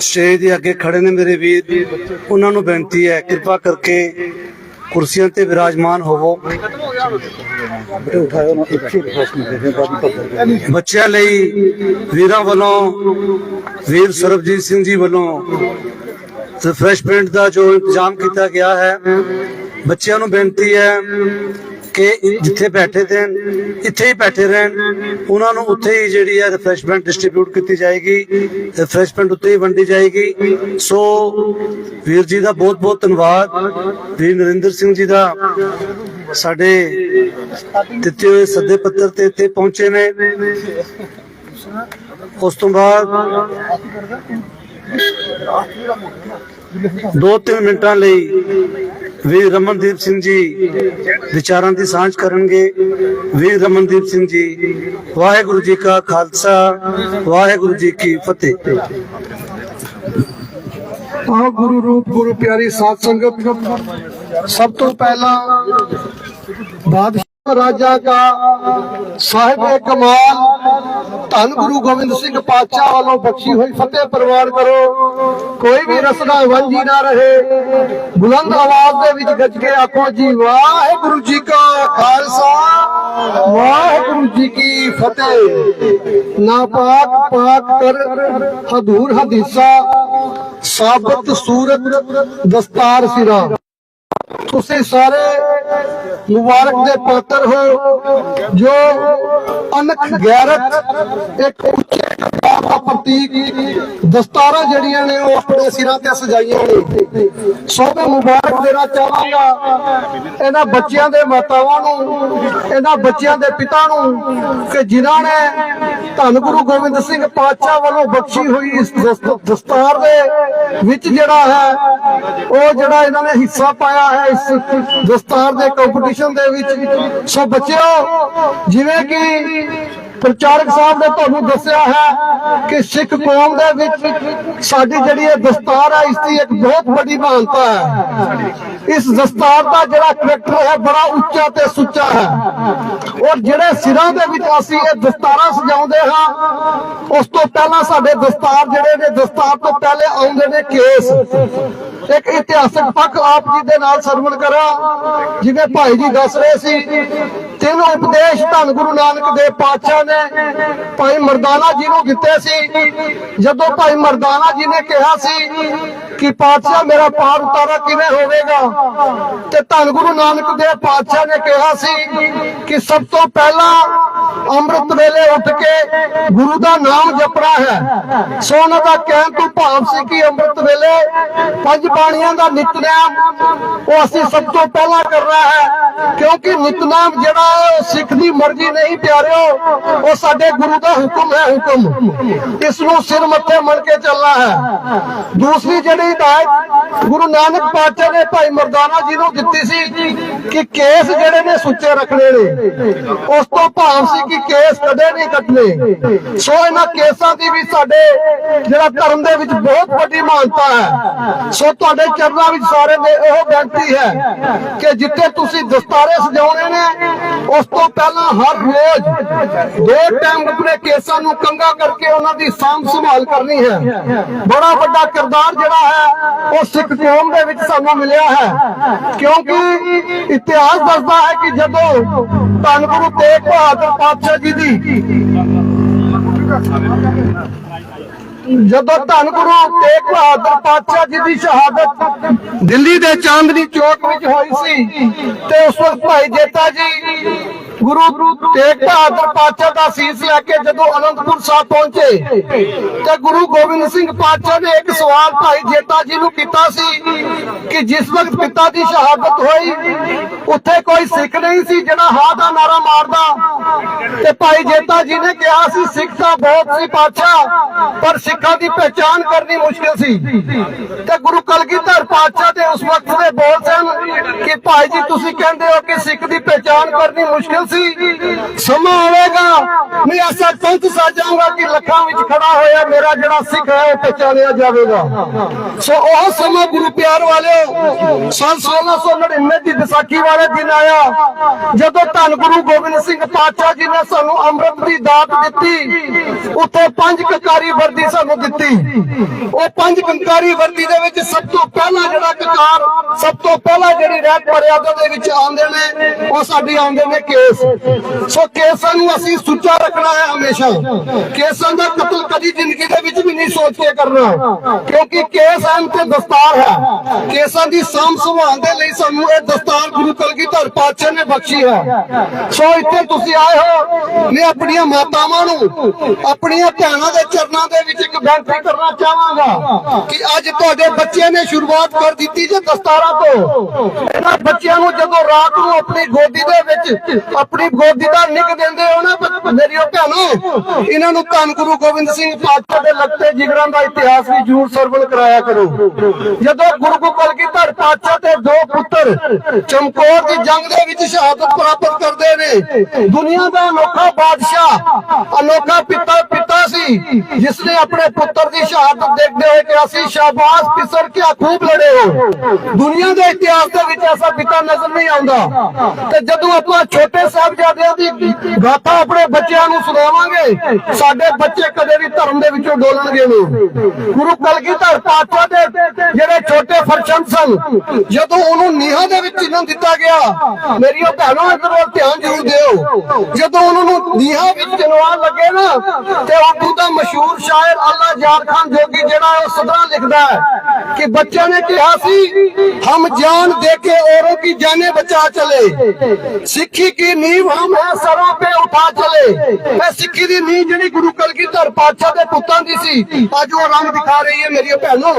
ਸਟੇਜ ਦੇ ਅੱਗੇ ਖੜੇ ਨੇ ਮੇਰੇ ਵੀਰ, ਉਹਨਾਂ ਨੂੰ ਬੇਨਤੀ ਹੈ, ਕਿਰਪਾ ਕਰਕੇ ਕੁਰਸੀਆਂ ਤੇ ਵਿਰਾਜਮਾਨ ਹੋਵੋ। ਬੱਚਿਆਂ ਲਈ ਵੀਰਾਂ ਵੱਲੋਂ, ਵੀਰ ਸਰਬਜੀਤ ਸਿੰਘ ਜੀ ਵੱਲੋਂ ਰਿਫਰੈਸ਼ਮੈਂਟ ਦਾ ਜੋ ਇੰਤਜ਼ਾਮ ਕੀਤਾ ਗਿਆ ਹੈ, ਬੱਚਿਆਂ ਨੂੰ ਬੇਨਤੀ ਹੈ ਕਿ ਜਿੱਥੇ ਬੈਠੇ ਤੇ ਇੱਥੇ ਹੀ ਬੈਠੇ ਰਹਿਣ। ਉਹਨਾਂ ਨੂੰ ਉੱਥੇ ਹੀ ਜਿਹੜੀ ਹੈ ਰਿਫਰੈਸ਼ਮੈਂਟ ਡਿਸਟ੍ਰੀਬਿਊਟ ਕੀਤੀ ਜਾਏਗੀ ਰਿਫਰੈਸ਼ਮੈਂਟ ਉੱਤੇ ਹੀ ਵੰਡੀ ਜਾਏਗੀ। ਸੋ ਵੀਰ ਜੀ ਦਾ ਬਹੁਤ ਬਹੁਤ ਧੰਨਵਾਦ। ਵੀਰ ਨਰਿੰਦਰ ਸਿੰਘ ਜੀ ਦਾ ਸਾਡੇ ਦਿੱਤੇ ਹੋਏ ਸੱਦੇ ਪੱਤਰ ਤੇ ਇੱਥੇ ਪਹੁੰਚੇ ਨੇ। ਉਸ ਤੋਂ ਬਾਅਦ ਦੋ ਤਿੰਨ ਮਿੰਟਾਂ ਲਈ ਵੀਰ ਰਮਨਦੀਪ ਸਿੰਘ ਜੀ ਵਿਚਾਰਾਂ ਦੀ ਸਾਂਝ ਕਰਨਗੇ। ਵੀਰ ਰਮਨਦੀਪ ਸਿੰਘ ਜੀ, ਵਾਹਿਗੁਰੂ ਜੀ ਕਾ ਖਾਲਸਾ, ਵਾਹਿਗੁਰੂ ਜੀ ਕੀ ਫਤਿਹ। ਆਹ ਗੁਰੂ ਰੂਪ, ਗੁਰੂ ਪਿਆਰੀ ਸਾਧ ਸੰਗਤ, ਸਭ ਤੋਂ ਪਹਿਲਾਂ ਬਾਦਸ਼ਾਹ ਰਾਜਾ ਦਾ ਸਾਹਿਬ ਕਮਾਲ ਧੰਨ ਗੁਰੂ ਗੋਬਿੰਦ ਸਿੰਘ ਪਾਤਸ਼ਾਹ ਵੱਲੋਂ ਬਖਸ਼ੀ ਹੋਈ ਫਤਿਹ ਪ੍ਰਵਾਨ ਕਰੋ। ਕੋਈ ਵੀ ਰਸਨਾ ਵਾਂਝੀ ਨਾ ਰਹੇ। ਬੁਲੰਦ ਆਵਾਜ਼ ਦੇ ਵਿੱਚ ਗੱਜ ਕੇ ਆਖੋ ਜੀ, ਵਾਹਿਗੁਰੂ ਜੀ ਕਾ ਖਾਲਸਾ, ਵਾਹਿਗੁਰੂ ਜੀ ਕੀ ਫਤਿਹ। ਨਾ ਪਾਕ ਪਾਕ ਕਰ, ਹਦੂਰ ਹਦੀਸਾ, ਸਾਬਤ ਸੂਰਤ, ਦਸਤਾਰ ਸਿਰਾ। ਤੁਸੀਂ ਸਾਰੇ ਮੁਬਾਰਕ ਦੇ ਪਾਤਰ ਹੋ, ਜੋ ਅਨਕ ਗੈਰਤ ਇੱਕ ਉੱਚੇ ਦਾ ਪ੍ਰਤੀਕ ਦਸਤਾਰਾਂ ਜਿਹੜੀਆਂ ਨੇ ਉਹ ਆਪਣੇ ਸਿਰਾਂ ਤੇ ਸਜਾਈਆਂ ਨੇ। ਸੋ ਮੁਬਾਰਕ ਦੇਣਾ ਚਾਹਾਂਗਾ। ਇਹਨਾਂ ਬੱਚਿਆਂ ਦੇ ਮਾਤਾਵਾਂ ਨੂੰ, ਇਹਨਾਂ ਬੱਚਿਆਂ ਦੇ ਪਿਤਾ ਨੂੰ ਕਿ ਜਿਨ੍ਹਾਂ ਨੇ ਧੰਨ ਗੁਰੂ ਗੋਬਿੰਦ ਸਿੰਘ ਪਾਤਸ਼ਾਹ ਵੱਲੋਂ ਬਖਸ਼ੀ ਹੋਈ ਇਸ ਦਸਤਾਰ ਦੇ ਵਿੱਚ ਜਿਹੜਾ ਹੈ, ਉਹ ਜਿਹੜਾ ਇਹਨਾਂ ਨੇ ਹਿੱਸਾ ਪਾਇਆ ਹੈ ਇਸ ਦਸਤਾਰ ਦੇ ਕੰਪੀਟੀਸ਼ਨ ਦੇ ਵਿੱਚ ਸੋ ਬੱਚਿਓ, ਜਿਵੇਂ ਕਿ ਪ੍ਰਚਾਰਕ ਸਾਹਿਬ ਨੇ ਤੁਹਾਨੂੰ ਦੱਸਿਆ ਹੈ ਕਿ ਸਿੱਖ ਕੌਮ ਦੇ ਵਿੱਚ ਸਾਡੀ ਜਿਹੜੀ ਇਹ ਦਸਤਾਰ ਹੈ, ਇਸ ਦੀ ਇੱਕ ਬਹੁਤ ਵੱਡੀ ਮਾਨਤਾ ਹੈ। ਇਸ ਦਸਤਾਰ ਦਾ ਜਿਹੜਾ ਕਰੈਕਟਰ ਹੈ, ਬੜਾ ਉੱਚਾ ਤੇ ਸੁੱਚਾ ਹੈ। ਔਰ ਜਿਹੜੇ ਸਿਰਾਂ ਦੇ ਵਿੱਚ ਅਸੀਂ ਇਹ ਦਸਤਾਰਾਂ ਸਜਾਉਂਦੇ ਹਾਂ, ਉਸ ਤੋਂ ਪਹਿਲਾਂ ਸਾਡੇ ਦਸਤਾਰ ਜਿਹੜੇ ਨੇ, ਦਸਤਾਰ ਤੋਂ ਪਹਿਲੇ ਆਉਂਦੇ ਨੇ ਕੇਸ। ਇੱਕ ਇਤਿਹਾਸਕ ਪੱਖ ਆਪ ਜੀ ਦੇ ਨਾਲ ਸਰਵਣ ਕਰਾਂ। ਜਿਵੇਂ ਭਾਈ ਜੀ ਦੱਸ ਰਹੇ ਸੀ, ਤਿੰਨ ਉਪਦੇਸ਼ ਧੰਨ ਗੁਰੂ ਨਾਨਕ ਦੇਵ ਪਾਤਸ਼ਾਹ ਨੇ ਭਾਈ ਮਰਦਾਨਾ ਜੀ ਨੂੰ ਦਿੱਤੇ ਸੀ। ਜਦੋਂ ਭਾਈ ਮਰਦਾਨਾ ਜੀ ਨੇ ਕਿਹਾ ਸੀ ਕਿ ਪਾਤਸ਼ਾਹ ਮੇਰਾ ਪਾਰ ਉਤਾਰਾ ਕਿਵੇਂ ਹੋਵੇਗਾ, ਤੇ ਧੰਨ ਗੁਰੂ ਨਾਨਕ ਦੇਵ ਪਾਤਸ਼ਾਹ ਨੇ ਕਿਹਾ ਸੀ ਕਿ ਸਭ ਤੋਂ ਪਹਿਲਾਂ ਅੰਮ੍ਰਿਤ ਵੇਲੇ ਉੱਠ ਕੇ ਗੁਰੂ ਦਾ ਨਾਮ ਜਪਣਾ ਹੈ। ਸੋ ਉਹਨਾਂ ਦਾ ਕਹਿਣ ਤੋਂ ਭਾਵ ਸੀ ਕਿ ਅੰਮ੍ਰਿਤ ਵੇਲੇ ਪੰਜ ਬਾਣੀਆਂ ਦਾ ਨਿਤਨੇਮ ਉਹ ਅਸੀਂ ਸਭ ਤੋਂ ਪਹਿਲਾਂ ਕਰਨਾ ਹੈ। ਕਿਉਂਕਿ ਨਿਤਨੇਮ ਜਿਹੜਾ ਉਹ ਸਿੱਖ ਦੀ ਮਰਜ਼ੀ ਨਹੀਂ ਪਿਆਰਿਓ, ਉਹ ਸਾਡੇ ਗੁਰੂ ਦਾ ਹੁਕਮ ਹੈ ਹੁਕਮ। ਇਸ ਨੂੰ ਸਿਰ ਮੱਥੇ ਮੰਨ ਕੇ ਚੱਲਣਾ ਹੈ। ਦੂਸਰੀ ਜਿਹੜੀ ਹਦਾਇਤ ਗੁਰੂ ਨਾਨਕ ਪਾਤਸ਼ਾਹ ਨੇ ਭਾਈ ਮਰਦਾਨਾ ਜੀ ਨੂੰ ਦਿੱਤੀ ਸੀ ਕਿ ਕੇਸ ਜਿਹੜੇ ਨੇ ਸੁੱਚੇ ਰੱਖਣੇ ਨੇ। ਉਸ ਤੋਂ ਭਾਵ ਸੀ ਕਿ ਕੇਸ ਕਦੇ ਨਹੀਂ ਕੱਟਨੇ ਸੋ ਇਹਨਾਂ ਕੇਸਾਂ ਦੀ ਵੀ ਸਾਡੇ ਜਿਹੜਾ ਧਰਮ ਦੇ ਵਿੱਚ ਬਹੁਤ ਵੱਡੀ ਮਾਨਤਾ ਹੈ। ਸੋ ਤੁਹਾਡੇ ਚਰਨਾਂ ਵਿੱਚ ਸਾਰੇ ਦੇ ਇਹੋ ਬੇਨਤੀ ਹੈ ਕਿ ਜਿੱਥੇ ਤੁਸੀਂ ਦਸਤਾਰੇ ਸਜਾਉਣੇ ਨੇ, ਉਸ ਤੋਂ ਪਹਿਲਾਂ ਹਰ ਰੋਜ਼ ਦੋ ਟਾਈਮ ਆਪਣੇ ਕੇਸਾਂ ਨੂੰ ਕੰਗਾ ਕਰਕੇ ਉਹਨਾਂ ਦੀ ਸਾਂਭ ਸੰਭਾਲ ਕਰਨੀ ਹੈ। ਬੜਾ ਵੱਡਾ ਕਿਰਦਾਰ ਜਿਹੜਾ ਹੈ, ਉਹ ਸਿੱਖ ਕੌਮ ਦੇ ਵਿੱਚ ਸਾਨੂੰ ਮਿਲਿਆ ਹੈ। ਕਿਉਂਕਿ ਇਤਿਹਾਸ ਦੱਸਦਾ ਹੈ ਕਿ ਜਦੋਂ ਧੰਨ ਗੁਰੂ ਤੇਗ ਬਹਾਦਰ ਪਾਤਸ਼ਾਹ ਜੀ ਦੀ। ਜਦੋਂ ਧੰਨ ਗੁਰੂ ਤੇਗ ਬਹਾਦਰ ਪਾਤਸ਼ਾਹ ਜੀ ਦੀ ਸ਼ਹਾਦਤ ਦਿੱਲੀ ਦੇ ਚਾਂਦਨੀ ਚੌਕ ਵਿੱਚ ਹੋਈ ਸੀ ਤੇ ਉਸ ਵਕਤ ਭਾਈ ਜੇਤਾ ਜੀ ਗੁਰੂ ਤੇਗ ਬਹਾਦਰ ਪਾਤਸ਼ਾਹ ਦਾ ਸੀਸ ਲੈ ਕੇ ਜਦੋਂ ਅਨੰਦਪੁਰ ਸਾਹਿਬ ਪਹੁੰਚੇ, ਤੇ ਗੁਰੂ ਗੋਬਿੰਦ ਸਿੰਘ ਪਾਤਸ਼ਾਹ ਨੇ ਇੱਕ ਸਵਾਲ ਭਾਈ ਜੇਤਾ ਜੀ ਨੂੰ ਕੀਤਾ ਸੀ ਕਿ ਜਿਸ ਵਕਤ ਪਿਤਾ ਦੀ ਸ਼ਹਾਦਤ ਹੋਈ, ਉੱਥੇ ਕੋਈ ਸਿੱਖ ਨਹੀਂ ਸੀ ਜਿਹੜਾ ਹਾਂ ਦਾ ਨਾਰਾ ਮਾਰਦਾ। ਤੇ ਭਾਈ ਜੇਤਾ ਜੀ ਨੇ ਕਿਹਾ ਸੀ, ਸਿੱਖ ਤਾਂ ਬਹੁਤ ਸੀ ਪਾਤਸ਼ਾਹ, ਪਰ ਸਿੱਖਾਂ ਦੀ ਪਹਿਚਾਨ ਕਰਨੀ ਮੁਸ਼ਕਿਲ ਸੀ। ਤੇ ਗੁਰੂ ਕਲਗੀਧਰ ਪਾਤਸ਼ਾਹ ਦੇ ਉਸ ਵਕਤ ਦੇ ਬੋਲ ਸਨ ਕਿ ਭਾਈ ਜੀ, ਤੁਸੀਂ ਕਹਿੰਦੇ ਹੋ ਕਿ ਸਿੱਖ ਦੀ ਪਹਿਚਾਨ ਕਰਨੀ ਮੁਸ਼ਕਿਲ ਸੀ? ਸਮਾਂ ਆਵੇਗਾ। ਮੈਂ ਐਸਾ ਪੰਥ ਸਾਜਾਂਗਾ ਕਿ ਲੱਖਾਂ ਵਿੱਚ ਖੜਾ ਹੋਇਆ ਮੇਰਾ ਜਿਹੜਾ ਸਿੱਖ ਹੈ, ਉਹ ਪਛਾਣਿਆ ਜਾਵੇਗਾ। ਸੋ ਉਹ ਸਮਾਂ ਗੁਰੂ ਪਿਆਰ ਵਾਲਿਓ, ਸਾਲ 1699 ਦੀ ਵਿਸਾਖੀ ਵਾਲੇ ਦਿਨ ਆਇਆ। ਜਦੋਂ ਧੰਨ ਗੁਰੂ ਗੋਬਿੰਦ ਸਿੰਘ ਪਾਤਸ਼ਾਹ ਜੀ ਨੇ ਸਾਨੂੰ ਅੰਮ੍ਰਿਤ ਦੀ ਦਾਤ ਦਿੱਤੀ, ਉੱਥੇ ਪੰਜ ਕਕਾਰੀ ਵਰਦੀ ਸਾਨੂੰ ਦਿੱਤੀ। ਉਹ ਪੰਜ ਕੰਕਾਰੀ ਵਰਦੀ ਦੇ ਵਿੱਚ ਸਭ ਤੋਂ ਪਹਿਲਾ ਜਿਹੜਾ ਕਕਾਰ, ਸਭ ਤੋਂ ਪਹਿਲਾ ਜਿਹੜੀ ਰਹਿਤ ਮਰਿਆਦਾ ਦੇ ਵਿੱਚ ਆਉਂਦੇ ਨੇ, ਉਹ ਸਾਡੀ ਆਉਂਦੇ ਨੇ ਕੇਸ। ਸੋ ਕੇਸਾਂ ਨੂੰ ਅਸੀਂ ਸੁੱਚਾ ਰੱਖਣਾ ਹੈ ਹਮੇਸ਼ਾ। ਕੇਸਾਂ ਦਾ ਕਤਲ ਕਦੀ ਜ਼ਿੰਦਗੀ ਦੇ ਵਿੱਚ ਵੀ ਨਹੀਂ ਸੋਚ ਕੇ ਕਰਨਾ। ਕਿਉਂਕਿ ਕੇਸ ਅਹਿਮ ਤੇ ਦਸਤਾਰ ਹੈ। ਕੇਸਾਂ ਦੀ ਸਾਂਭ ਸੰਭਾਲ ਦੇ ਲਈ ਸਾਨੂੰ ਇਹ ਦਸਤਾਰ ਗੁਰੂ ਕਲਗੀਧਰ ਪਾਤਸ਼ਾਹ ਨੇ ਬਖਸ਼ੀ ਹੈ। ਸੋ ਇੱਥੇ ਤੁਸੀਂ ਆਏ ਹੋ, ਮੈਂ ਆਪਣੀਆਂ ਮਾਤਾਵਾਂ ਨੂੰ, ਆਪਣੀਆਂ ਭੈਣਾਂ ਦੇ ਚਰਨਾਂ ਦੇ ਵਿੱਚ ਇੱਕ ਬੇਨਤੀ ਕਰਨਾ ਚਾਹਾਂਗਾ ਕਿ ਅੱਜ ਤੁਹਾਡੇ ਬੱਚਿਆਂ ਨੇ ਸ਼ੁਰੂਆਤ ਕਰ ਦਿੱਤੀ ਜੇ ਦਸਤਾਰਾਂ ਤੋਂ। ਇਹਨਾਂ ਬੱਚਿਆਂ ਨੂੰ ਜਦੋਂ ਰਾਤ ਨੂੰ ਆਪਣੀ ਗੋਦੀ ਦੇ ਵਿੱਚ ਆਪਣੀ ਗੋਦੀ ਦਾ ਨਿੱਘ ਦਿੰਦੇ ਹੋ ਨਾ ਬ- ਮੇਰੀਓ ਭੈਣੋ, ਇਹਨਾਂ ਨੂੰ ਧੰਨ ਗੁਰੂ ਗੋਬਿੰਦ ਸਿੰਘ ਪਾਤਸ਼ਾਹ ਦੇ ਲੱਗਤੇ ਜਿਗਰਾਂ ਦਾ ਇਤਿਹਾਸ ਵੀ ਜ਼ਰੂਰ ਸਰਵਣ ਕਰਾਇਆ ਕਰੋ। ਜਦੋਂ ਗੁਰੂ ਕਲਗੀਧਰ ਪਾਤਸ਼ਾਹ ਤੇ ਦੋ ਪੁੱਤਰ ਚਮਕੌਰ ਦੀ ਜੰਗ ਦੇ ਵਿੱਚ ਸ਼ਹਾਦਤ ਪ੍ਰਾਪਤ ਕਰਦੇ ਨੇ, ਦੁਨੀਆ ਦਾ ਅਨੋਖਾ ਬਾਦਸ਼ਾਹ, ਅਨੋਖਾ ਪਿਤਾ ਪਿਤਾ ਸੀ ਜਿਸ ਨੇ ਆਪਣੇ ਪੁੱਤਰ ਦੀ ਸ਼ਹਾਦਤ ਦੇਖਦੇ ਹੋਏ ਕਿ ਅਸੀਂ ਸ਼ਾਬਾਸ਼, ਪਿਸਰ ਕੇ ਖੂਬ ਲੜੇ ਹੋ। ਦੁਨੀਆ ਦੇ ਇਤਿਹਾਸ ਦੇ ਵਿੱਚ ਐਸਾ ਪਿਤਾ ਨਜ਼ਰ ਨਹੀਂ ਆਉਂਦਾ। ਤੇ ਜਦੋਂ ਆਪਾਂ ਛੋਟੇ ਸਾਹਿਬਜ਼ਾਦਿਆਂ ਦੀ ਗਾਥਾ ਆਪਣੇ ਬੱਚਿਆਂ ਨੂੰ ਸੁਣਾਵਾਂਗੇ, ਸਾਡੇ ਬੱਚੇ ਕਦੇ ਵੀ ਧਰਮ ਦੇ ਵਿੱਚੋਂ ਡੋਲਣਗੇ ਨਹੀਂ। ਗੁਰੂ ਕਲਗੀਧਰ ਪਾਤਸ਼ਾਹ ਦੇ ਜਿਹੜੇ ਛੋਟੇ ਫਰਸ਼ਨ ਸਨ, ਜਦੋਂ ਉਹਨੂੰ ਨੀਹਾਂ ਦੇ ਵਿੱਚ ਜਨਮ ਦਿੱਤਾ ਗਿਆ, ਮੇਰੀਓ ਭੈਣੋ, ਇਧਰ ਵੱਲ ਧਿਆਨ ਜ਼ਰੂਰ ਦਿਓ। ਜਦੋਂ ਉਹਨਾਂ ਨੂੰ ਨੀਹਾਂ ਵਿੱਚ ਜਨਵਾਨ ਲੱਗੇ ਨਾ, ਤੇ ਉਰਦੂ ਦਾ ਮਸ਼ਹੂਰ ਸ਼ਾਇਰ ਅੱਲਾ ਯਾਰ ਖਾਨ ਜੋਗੀ ਜਿਹੜਾ ਉਹ ਸਦਰਾਂ ਲਿਖਦਾ ਹੈ ਕਿ ਬੱਚਿਆਂ ਨੇ ਕਿਹਾ ਸੀ, ਹਮ ਜਾਨ देखे औरों की जाने बचा चले। सिखी की नींव हम है, सरों पे उठा चले। मैं सिक्खी की नींव जड़ी गुरु कलगीधर पातशाह के पुत्रों की सी अज वो रंग दिखा रही है मेरी भैनों।